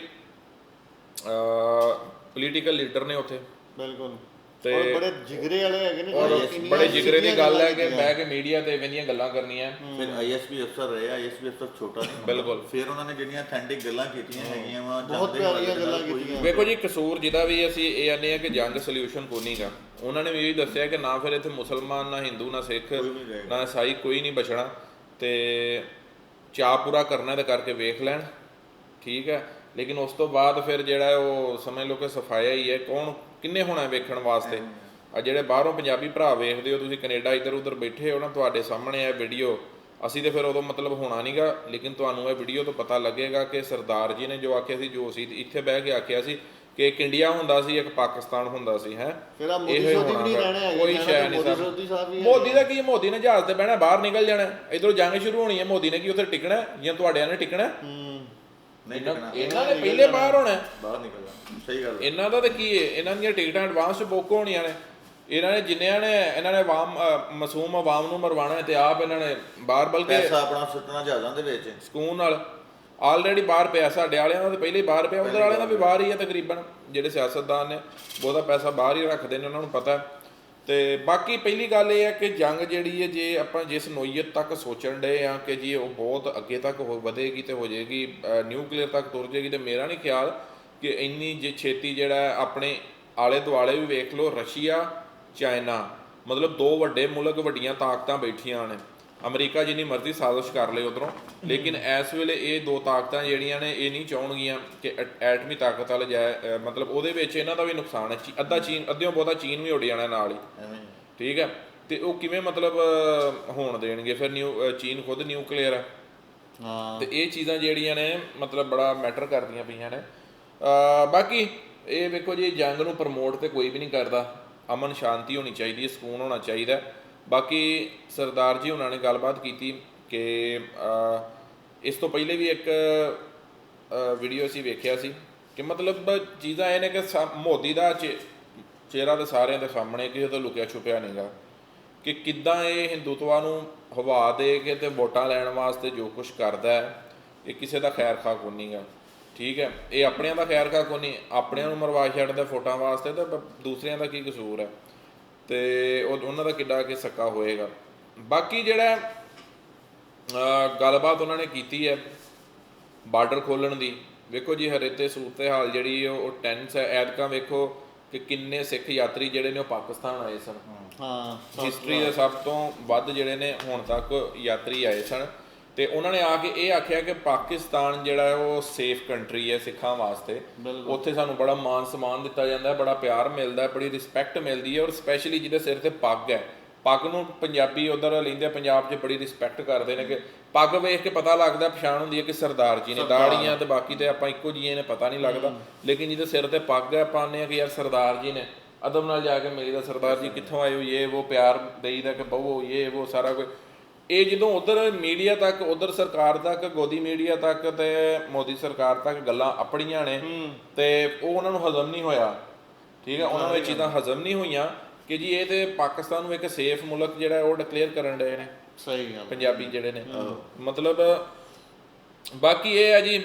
ਪੋਲੀਟੀਕਲ ਲੀਡਰ ਨੇ ਉੱਥੇ। ਬਿਲਕੁਲ। ਤੇ- ਔਰ ਬੜੇ ਜਿਗਰੇ ਵਾਲੇ ਹੈਗੇ ਨੇ ਔਰ ਜਿਹੜੇ ਬੜੇ ਜਿਗਰੇ ਦੀ ਗੱਲ ਹੈ ਕਿ। ਬਹਿ ਕੇ ਮੀਡੀਆ ਤੇ ਇਵੇਂ ਦੀਆਂ ਗੱਲਾਂ ਕਰਨੀਆਂ। ਫਿਰ ਆਈਐਸਪੀ ਅਫਸਰ ਰਹੇ ਆਈਐਸਪੀ ਅਫਸਰ ਛੋਟਾ ਨਹੀਂ। ਬਿਲਕੁਲ। ਫਿਰ ਉਹਨਾਂ ਨੇ ਜਿਹੜੀਆਂ ਅਥੈਂਟਿਕ ਗੱਲਾਂ ਕੀਤੀਆਂ ਹੈਗੀਆਂ ਵਾ ਬਹੁਤ ਪਿਆਰੀਆਂ ਗੱਲਾਂ ਕੀਤੀਆਂ। ਵੇਖੋ ਜੀ ਕਸੂਰ ਜਿਹਦਾ ਵੀ ਅਸੀਂ ਇਹ ਆਨੇ ਆ ਕਿ ਜੰਗ ਸੋਲੂਸ਼ਨ ਕੋਈ ਨਹੀਂਗਾ ਉਹਨਾਂ ਨੇ ਵੀ ਇਹ ਦੱਸਿਆ ਕਿ ਨਾ ਫਿਰ ਇੱਥੇ ਮੁਸਲਮਾਨ ਨਾ ਹਿੰਦੂ ਨਾ ਸਿੱਖ। ਨਾ ਈਸਾਈ ਕੋਈ ਨਹੀਂ ਬਚਣਾ। ਤੇ ਚਾਅ ਪੂਰਾ ਕਰਨਾ ਤੇ ਕਰਕੇ ਵੇਖ ਲੈਣ। ਠੀਕ ਹੈ। ਲੇਕਿਨ ਉਸ ਤੋਂ ਬਾਅਦ ਫਿਰ ਜਿਹੜਾ ਉਹ ਸਮਝ ਲਓ ਕਿ ਸਫਾਇਆ ਹੀ ਹੈ। ਕੌਣ ਕਿੰਨੇ ਹੋਣਾ ਵੇਖਣ ਵਾਸਤੇ ਆ ਜਿਹੜੇ ਬਾਹਰੋਂ ਪੰਜਾਬੀ ਭਰਾ ਵੇਖਦੇ ਹੋ ਤੁਸੀਂ ਕੈਨੇਡਾ ਇੱਧਰ ਉੱਧਰ ਬੈਠੇ ਹੋ ਨਾ ਤੁਹਾਡੇ ਸਾਹਮਣੇ ਇਹ ਵੀਡੀਓ ਅਸੀਂ ਤੇ ਫਿਰ ਉਦੋਂ ਮਤਲਬ ਹੋਣਾ ਨਹੀਂਗਾ ਲੇਕਿਨ ਤੁਹਾਨੂੰ ਇਹ ਵੀਡੀਓ ਤੋਂ ਪਤਾ ਲੱਗੇਗਾ ਕਿ ਸਰਦਾਰ ਜੀ ਨੇ ਜੋ ਆਖਿਆ ਸੀ ਜੋ ਸੀ ਇੱਥੇ ਬਹਿ ਕੇ ਆਖਿਆ ਸੀ ਕਿ ਇੱਕ ਇੰਡੀਆ ਹੁੰਦਾ ਸੀ ਇੱਕ ਪਾਕਿਸਤਾਨ ਹੁੰਦਾ ਸੀ ਹੈ ਫਿਰ ਆ ਮੋਦੀ ਸੋਦੀ ਵੀ ਰਹਿਣੇ ਹੈਗੇ ਕੋਈ ਸ਼ੈ ਨਹੀਂ ਸਾਹਿਬ ਸਾਹਿਬ। ਮੋਦੀ ਦਾ ਕੀ ਹੈ? ਮੋਦੀ ਨੇ ਜਹਾਜ਼ ਤੇ ਬਹਿਣਾ ਬਾਹਰ ਨਿਕਲ ਜਾਣਾ ਇਧਰੋਂ ਜੰਗ ਸ਼ੁਰੂ ਹੋਣੀ ਹੈ ਮੋਦੀ ਨੇ ਕੀ ਉੱਥੇ ਟਿਕਣਾ ਹੈ? ਜਾਂ ਤੁਹਾਡਿਆਂ ਨੇ ਟਿਕਣਾ ਹੈ? ਹੂੰ ਨਹੀਂ ਇਹਨਾਂ ਟਿਕਣਾ ਇਹਨਾਂ ਨੇ ਪਹਿਲੇ ਬਾਹਰ ਹੋਣਾ। ਬਾਹਰ ਨਿਕਲਣਾ ਸਹੀ ਗੱਲ। ਇਹਨਾਂ ਦਾ ਤਾਂ ਕੀ ਹੈ ਇਹਨਾਂ ਦੀਆਂ ਟਿਕਟਾਂ ਐਡਵਾਂਸ ਚ ਬੁੱਕ ਹੋਣੀਆਂ ਨੇ। ਇਹਨਾਂ ਨੇ ਜਿੰਨਿਆਂ ਨੇ ਇਹਨਾਂ ਨੇ ਆਵਾਮ ਮਾਸੂਮ ਆਵਾਮ ਨੂੰ ਮਰਵਾਣਾ ਤੇ ਆਪ ਇਹਨਾਂ ਨੇ ਬਾਹਰ ਬਲਕਿ ਪੈਸਾ ਆਪਣਾ ਸੁੱਟਣਾ ਜਹਾਜ਼ਾਂ ਦੇ ਵਿੱਚ। ਸਕੂਨ ਨਾਲ। ਆਲਰੇਡੀ ਬਾਹਰ ਪਿਆ ਸਾਡੇ ਵਾਲਿਆਂ ਦਾ ਤਾਂ ਪਹਿਲੇ ਹੀ ਬਾਹਰ ਪਿਆ। ਉਧਰ ਵਾਲਿਆਂ ਦਾ ਵੀ ਬਾਹਰ ਹੀ ਹੈ ਤਕਰੀਬਨ ਜਿਹੜੇ ਸਿਆਸਤਦਾਨ ਨੇ। ਬਹੁਤਾ ਪੈਸਾ ਬਾਹਰ ਹੀ ਰੱਖਦੇ ਨੇ ਉਹਨਾਂ ਨੂੰ ਪਤਾ। ਹੈ। ਤੇ ਬਾਕੀ ਪਹਿਲੀ ਗੱਲ ਇਹ ਹੈ ਕਿ ਜੰਗ ਜਿਹੜੀ ਹੈ, ਜੇ ਆਪਾਂ ਜਿਸ ਨੋਈਅਤ ਤੱਕ ਸੋਚਣ ਡਏ ਆ ਕਿ ਜੀ ਉਹ ਬਹੁਤ ਅੱਗੇ ਤੱਕ ਹੋ ਵਧੇਗੀ ਤੇ ਹੋ ਜਾਏਗੀ ਨਿਊਕਲੀਅਰ ਤੱਕ ਤੁਰ ਜਾਏਗੀ, ਤੇ ਮੇਰਾ ਨਹੀਂ ਖਿਆਲ ਕਿ ਇੰਨੀ ਜੇ ਛੇਤੀ ਜਿਹੜਾ ਆਪਣੇ ਆਲੇ ਦੁਆਲੇ ਵੀ ਵੇਖ ਲਓ, ਰਸ਼ੀਆ, ਚਾਈਨਾ, ਮਤਲਬ ਦੋ ਵੱਡੇ ਮੁਲਕ ਵੱਡੀਆਂ ਤਾਕਤਾਂ ਬੈਠੀਆਂ ਨੇ। ਅਮਰੀਕਾ ਜਿੰਨੀ ਮਰਜ਼ੀ ਸਾਜ਼ਿਸ਼ ਕਰ ਲੇ ਉਧਰੋਂ ਲੇਕਿਨ ਇਸ ਵੇਲੇ ਇਹ ਦੋ ਤਾਕਤਾਂ ਜਿਹੜੀਆਂ ਨੇ ਇਹ ਨਹੀਂ ਚਾਹਣਗੀਆਂ ਕਿ ਐਟਮੀ ਤਾਕਤ ਵਾਲੇ ਜਾਏ ਅ, ਮਤਲਬ ਉਹਦੇ ਵਿੱਚ ਇਹਨਾਂ ਦਾ ਵੀ ਨੁਕਸਾਨ ਹੈ। ਅੱਧਾ ਚੀਨ ਅੱਧਿਓਂ ਬਹੁਤਾ ਚੀਨ ਵੀ ਉੱਡ ਜਾਣਾ ਨਾਲ ਹੀ। ਠੀਕ ਹੈ? ਤੇ ਉਹ ਕਿਵੇਂ ਮਤਲਬ ਹੋਣ ਦੇਣਗੇ? ਫਿਰ ਨਿਊ ਚੀਨ ਖੁਦ ਨਿਊਕਲੀਅਰ ਹੈ। ਹਾਂ। ਤੇ ਇਹ ਚੀਜ਼ਾਂ ਜਿਹੜੀਆਂ ਨੇ ਮਤਲਬ ਬੜਾ ਮੈਟਰ ਕਰਦੀਆਂ ਪਈਆਂ ਨੇ। ਬਾਕੀ ਇਹ ਵੇਖੋ ਜੀ ਜੰਗ ਨੂੰ ਪ੍ਰਮੋਟ ਤੇ ਕੋਈ ਵੀ ਨਹੀਂ ਕਰਦਾ। ਅਮਨ ਸ਼ਾਂਤੀ ਹੋਣੀ ਚਾਹੀਦੀ ਹੈ ਸਕੂਨ ਹੋਣਾ ਚਾਹੀਦਾ ਹੈ। ਬਾਕੀ ਸਰਦਾਰ ਜੀ ਉਹਨਾਂ ਨੇ ਗੱਲਬਾਤ ਕੀਤੀ ਕਿ ਇਸ ਤੋਂ ਪਹਿਲੇ ਵੀ ਇੱਕ ਵੀਡੀਓ ਅਸੀਂ ਵੇਖਿਆ ਸੀ ਕਿ ਮਤਲਬ ਚੀਜ਼ਾਂ ਇਹ ਨੇ ਕਿ ਸਾ- ਮੋਦੀ ਦਾ ਚੇ- ਚਿਹਰਾ ਤਾਂ ਸਾਰਿਆਂ ਦੇ ਸਾਹਮਣੇ ਕਿਸੇ ਤੋਂ ਲੁਕਿਆ ਛੁਪਿਆ ਨਹੀਂਗਾ ਕਿ ਕਿੱਦਾਂ ਇਹ ਹਿੰਦੂਤਵਾ ਨੂੰ ਹਵਾ ਦੇ ਕੇ ਤੇ ਵੋਟਾਂ ਲੈਣ ਵਾਸਤੇ ਜੋ ਕੁਝ ਕਰਦਾ ਹੈ, ਇਹ ਕਿਸੇ ਦਾ ਖੈਰ ਖਾ ਕੋ ਨਹੀਂਗਾ ਠੀਕ ਹੈ, ਇਹ ਆਪਣਿਆਂ ਦਾ ਖੈਰ ਖਾ ਕੋ ਨਹੀਂ ਆਪਣਿਆਂ ਨੂੰ ਮਰਵਾ ਛੱਡਦਾ ਫੋਟਾਂ ਵਾਸਤੇ ਤਾਂ ਦੂਸਰਿਆਂ ਦਾ ਕੀ ਕਸੂਰ ਹੈ? ਤੇ ਉਹ ਉਹਨਾਂ ਦਾ ਕਿੱਡਾ ਕਿ ਸੱਕਾ ਹੋਏਗਾ। ਬਾਕੀ ਜਿਹੜਾ ਗੱਲਬਾਤ ਉਹਨਾਂ ਨੇ ਕੀਤੀ ਹੈ ਬਾਰਡਰ ਖੋਲਣ ਦੀ ਵੇਖੋ ਜੀ ਹਰੇਤੇ ਸੂਰਤ ਹਾਲ ਜਿਹੜੀ ਉਹ ਟੈਂਸ ਹੈ। ਐਤਕਾਂ ਵੇਖੋ ਕਿ ਕਿੰਨੇ ਸਿੱਖ ਯਾਤਰੀ ਜਿਹੜੇ ਨੇ ਉਹ ਪਾਕਿਸਤਾਨ ਆਏ ਸਨ। ਹਾਂ ਹਿਸਟਰੀ ਦੇ ਸਭ ਤੋਂ ਵੱਧ ਜਿਹੜੇ ਨੇ ਹੁਣ ਤੱਕ ਯਾਤਰੀ ਆਏ ਸਨ। ਤੇ ਉਹਨਾਂ ਨੇ ਆ ਕੇ ਇਹ ਆਖਿਆ ਕਿ ਪਾਕਿਸਤਾਨ ਜਿਹੜਾ ਹੈ ਉਹ ਸੇਫ ਕੰਟਰੀ ਹੈ ਸਿੱਖਾਂ ਵਾਸਤੇ। ਉੱਥੇ ਸਾਨੂੰ ਬੜਾ ਮਾਨ ਸਨਮਾਨ ਦਿੱਤਾ ਜਾਂਦਾ ਹੈ ਬੜਾ ਪਿਆਰ ਮਿਲਦਾ ਹੈ ਬੜੀ ਰਿਸਪੈਕਟ ਮਿਲਦੀ ਹੈ ਔਰ ਸਪੈਸ਼ਲੀ ਜਿਹਦੇ ਸਿਰ ਤੇ ਪੱਗ ਹੈ। ਪੱਗ ਨੂੰ ਪੰਜਾਬੀ ਉਧਰ ਲੈਂਦੇ ਪੰਜਾਬ 'ਚ ਬੜੀ ਰਿਸਪੈਕਟ ਕਰਦੇ ਨੇ ਕਿ ਪੱਗ ਵੇਖ ਕੇ ਪਤਾ ਲੱਗਦਾ ਪਛਾਣ ਹੁੰਦੀ ਹੈ ਕਿ ਸਰਦਾਰ ਜੀ ਨੇ ਦਾੜੀਆਂ ਤੇ ਬਾਕੀ ਤੇ ਆਪਾਂ ਇੱਕੋ ਜੀਏ ਨੇ ਪਤਾ ਨਹੀਂ ਲੱਗਦਾ। ਲੇਕਿਨ ਜਿਹਦੇ ਸਿਰ ਤੇ ਪੱਗ ਹੈ ਪਾਉਂਦੇ ਆ ਕਿ ਯਾਰ ਸਰਦਾਰ ਜੀ ਨੇ। ਅਦਬ ਨਾਲ ਜਾ ਕੇ ਮਿਲੀਦਾ ਸਰਦਾਰ ਜੀ ਕਿੱਥੋਂ ਆਏ ਹੋ ਇਹ ਉਹ ਪਿਆਰ ਦੇਈਦਾ ਕਿ ਬਹੁ ਇਹ ਉਹ ਸਾਰਾ ਕੁਝ ਇਹ ਜਦੋਂ ਉਧਰ ਮੀਡੀਆ ਤੱਕ ਉਧਰ ਸਰਕਾਰ ਤੱਕ ਗੋਦੀ ਮੀਡੀਆ ਤੱਕ ਤੇ ਮੋਦੀ ਸਰਕਾਰ ਤੱਕ ਗੱਲਾਂ ਆਪਣੀਆਂ ਨੇ ਤੇ ਉਹ ਉਹਨਾਂ ਨੂੰ ਹਜ਼ਮ ਨਹੀਂ ਹੋਇਆ। ਠੀਕ ਹੈ ਉਹਨਾਂ ਨੂੰ ਇਹ ਚੀਜ਼ਾਂ ਹਜ਼ਮ ਨਹੀਂ ਹੋਈਆਂ ਕਿ ਜੀ ਇਹ ਤੇ ਪਾਕਿਸਤਾਨ ਨੂੰ ਇੱਕ ਸੇਫ ਮੁਲਕ ਜਿਹੜਾ ਉਹ ਡਿਕਲੇਅਰ ਕਰਨ ਡਏ ਨੇ। ਸਹੀ ਗੱਲ ਪੰਜਾਬੀ ਜਿਹੜੇ ਨੇ। ਮਤਲਬ ਬਾਕੀ ਇਹ ਹੈ ਜੀ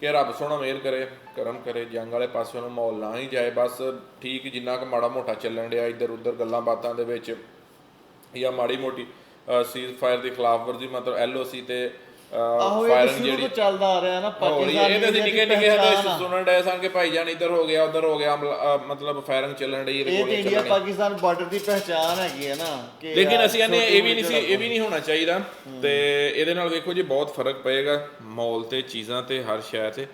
ਕਿ ਰੱਬ ਸੋਹਣਾ ਮਿਹਰ ਕਰੇ ਕਰਮ ਕਰੇ ਜੰਗ ਵਾਲੇ ਪਾਸੇ ਨੂੰ ਮਾਹੌਲ ਨਾ ਹੀ ਜਾਏ ਬਸ ਠੀਕ ਜਿੰਨਾ ਕੁ ਮਾੜਾ ਮੋਟਾ ਚੱਲਣ ਡਿਆ ਇੱਧਰ ਉੱਧਰ ਗੱਲਾਂ ਬਾਤਾਂ ਦੇ ਵਿੱਚ ਜਾਂ ਮਾੜੀ ਮੋਟੀ ਸੀਜ਼ ਫਾਇਰ ਦੇ ਖਿਲਾਫ ਵਰਜੀ ਮਤਲਬ ਐਲਓਸੀ ਤੇ ਫਾਇਰਿੰਗ ਜਿਹੜੀ ਚੱਲਦਾ ਆ ਰਿਹਾ ਨਾ ਹੋ ਰਹੀ ਹੈ। ਪਾਕਿਸਤਾਨ ਇਹ ਤਾਂ ਨਿੱਕੇ ਨਿੱਕੇ ਹਦੇ। ਸੁਣਨ ਡਏ ਸਾਂ ਕਿ ਭਾਈਜਾਨ ਇੱਧਰ ਹੋ ਗਿਆ ਉੱਧਰ ਹੋ ਗਿਆ ਮਤਲਬ ਫਾਇਰਿੰਗ ਚੱਲਣ ਡਈ ਇਹ ਤੇ ਗੋਲੀਆਂ ਇੰਡੀਆ ਪਾਕਿਸਤਾਨ ਬਾਰਡਰ ਦੀ ਪਹਿਚਾਣ ਹੈਗੀ ਹੈ ਨਾ ਕਿ ਲੇਕਿਨ ਅਸੀਂ ਇਹਨੇ ਇਹ ਵੀ ਨਹੀਂ ਸੀ ਇਹ ਵੀ ਨਹੀਂ ਹੋਣਾ ਚਾਹੀਦਾ। ਤੇ ਇਹਦੇ ਨਾਲ ਵੇਖੋ ਜੀ ਬਹੁਤ ਫ਼ਰਕ ਪਏਗਾ ਮਾਹੌਲ ਤੇ ਚੀਜ਼ਾਂ ਤੇ ਹਰ ਸ਼ੈ ਤੇ।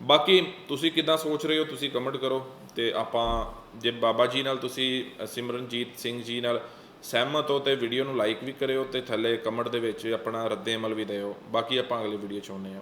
ਬਾਕੀ ਤੁਸੀਂ ਕਿਦਾਂ ਸੋਚ ਰਹੇ ਹੋ ਤੁਸੀਂ ਕਮੈਂਟ ਕਰੋ। ਤੇ ਆਪਾਂ ਜੇ ਬਾਬਾ ਜੀ ਨਾਲ ਤੁਸੀਂ ਸਿਮਰਨਜੀਤ ਸਿੰਘ ਜੀ ਨਾਲ ਸਹਿਮਤ ਹੋ ਤੇ ਵੀਡੀਓ ਨੂੰ ਲਾਈਕ ਵੀ ਕਰਿਓ ਤੇ ਥੱਲੇ ਕਮੈਂਟ ਦੇ ਵਿੱਚ ਆਪਣਾ ਰੱਦੇ ਅਮਲ ਵੀ ਦਿਓ। ਬਾਕੀ ਆਪਾਂ ਅਗਲੀ ਵੀਡੀਓ ਚ ਆਉਂਦੇ ਹਾਂ।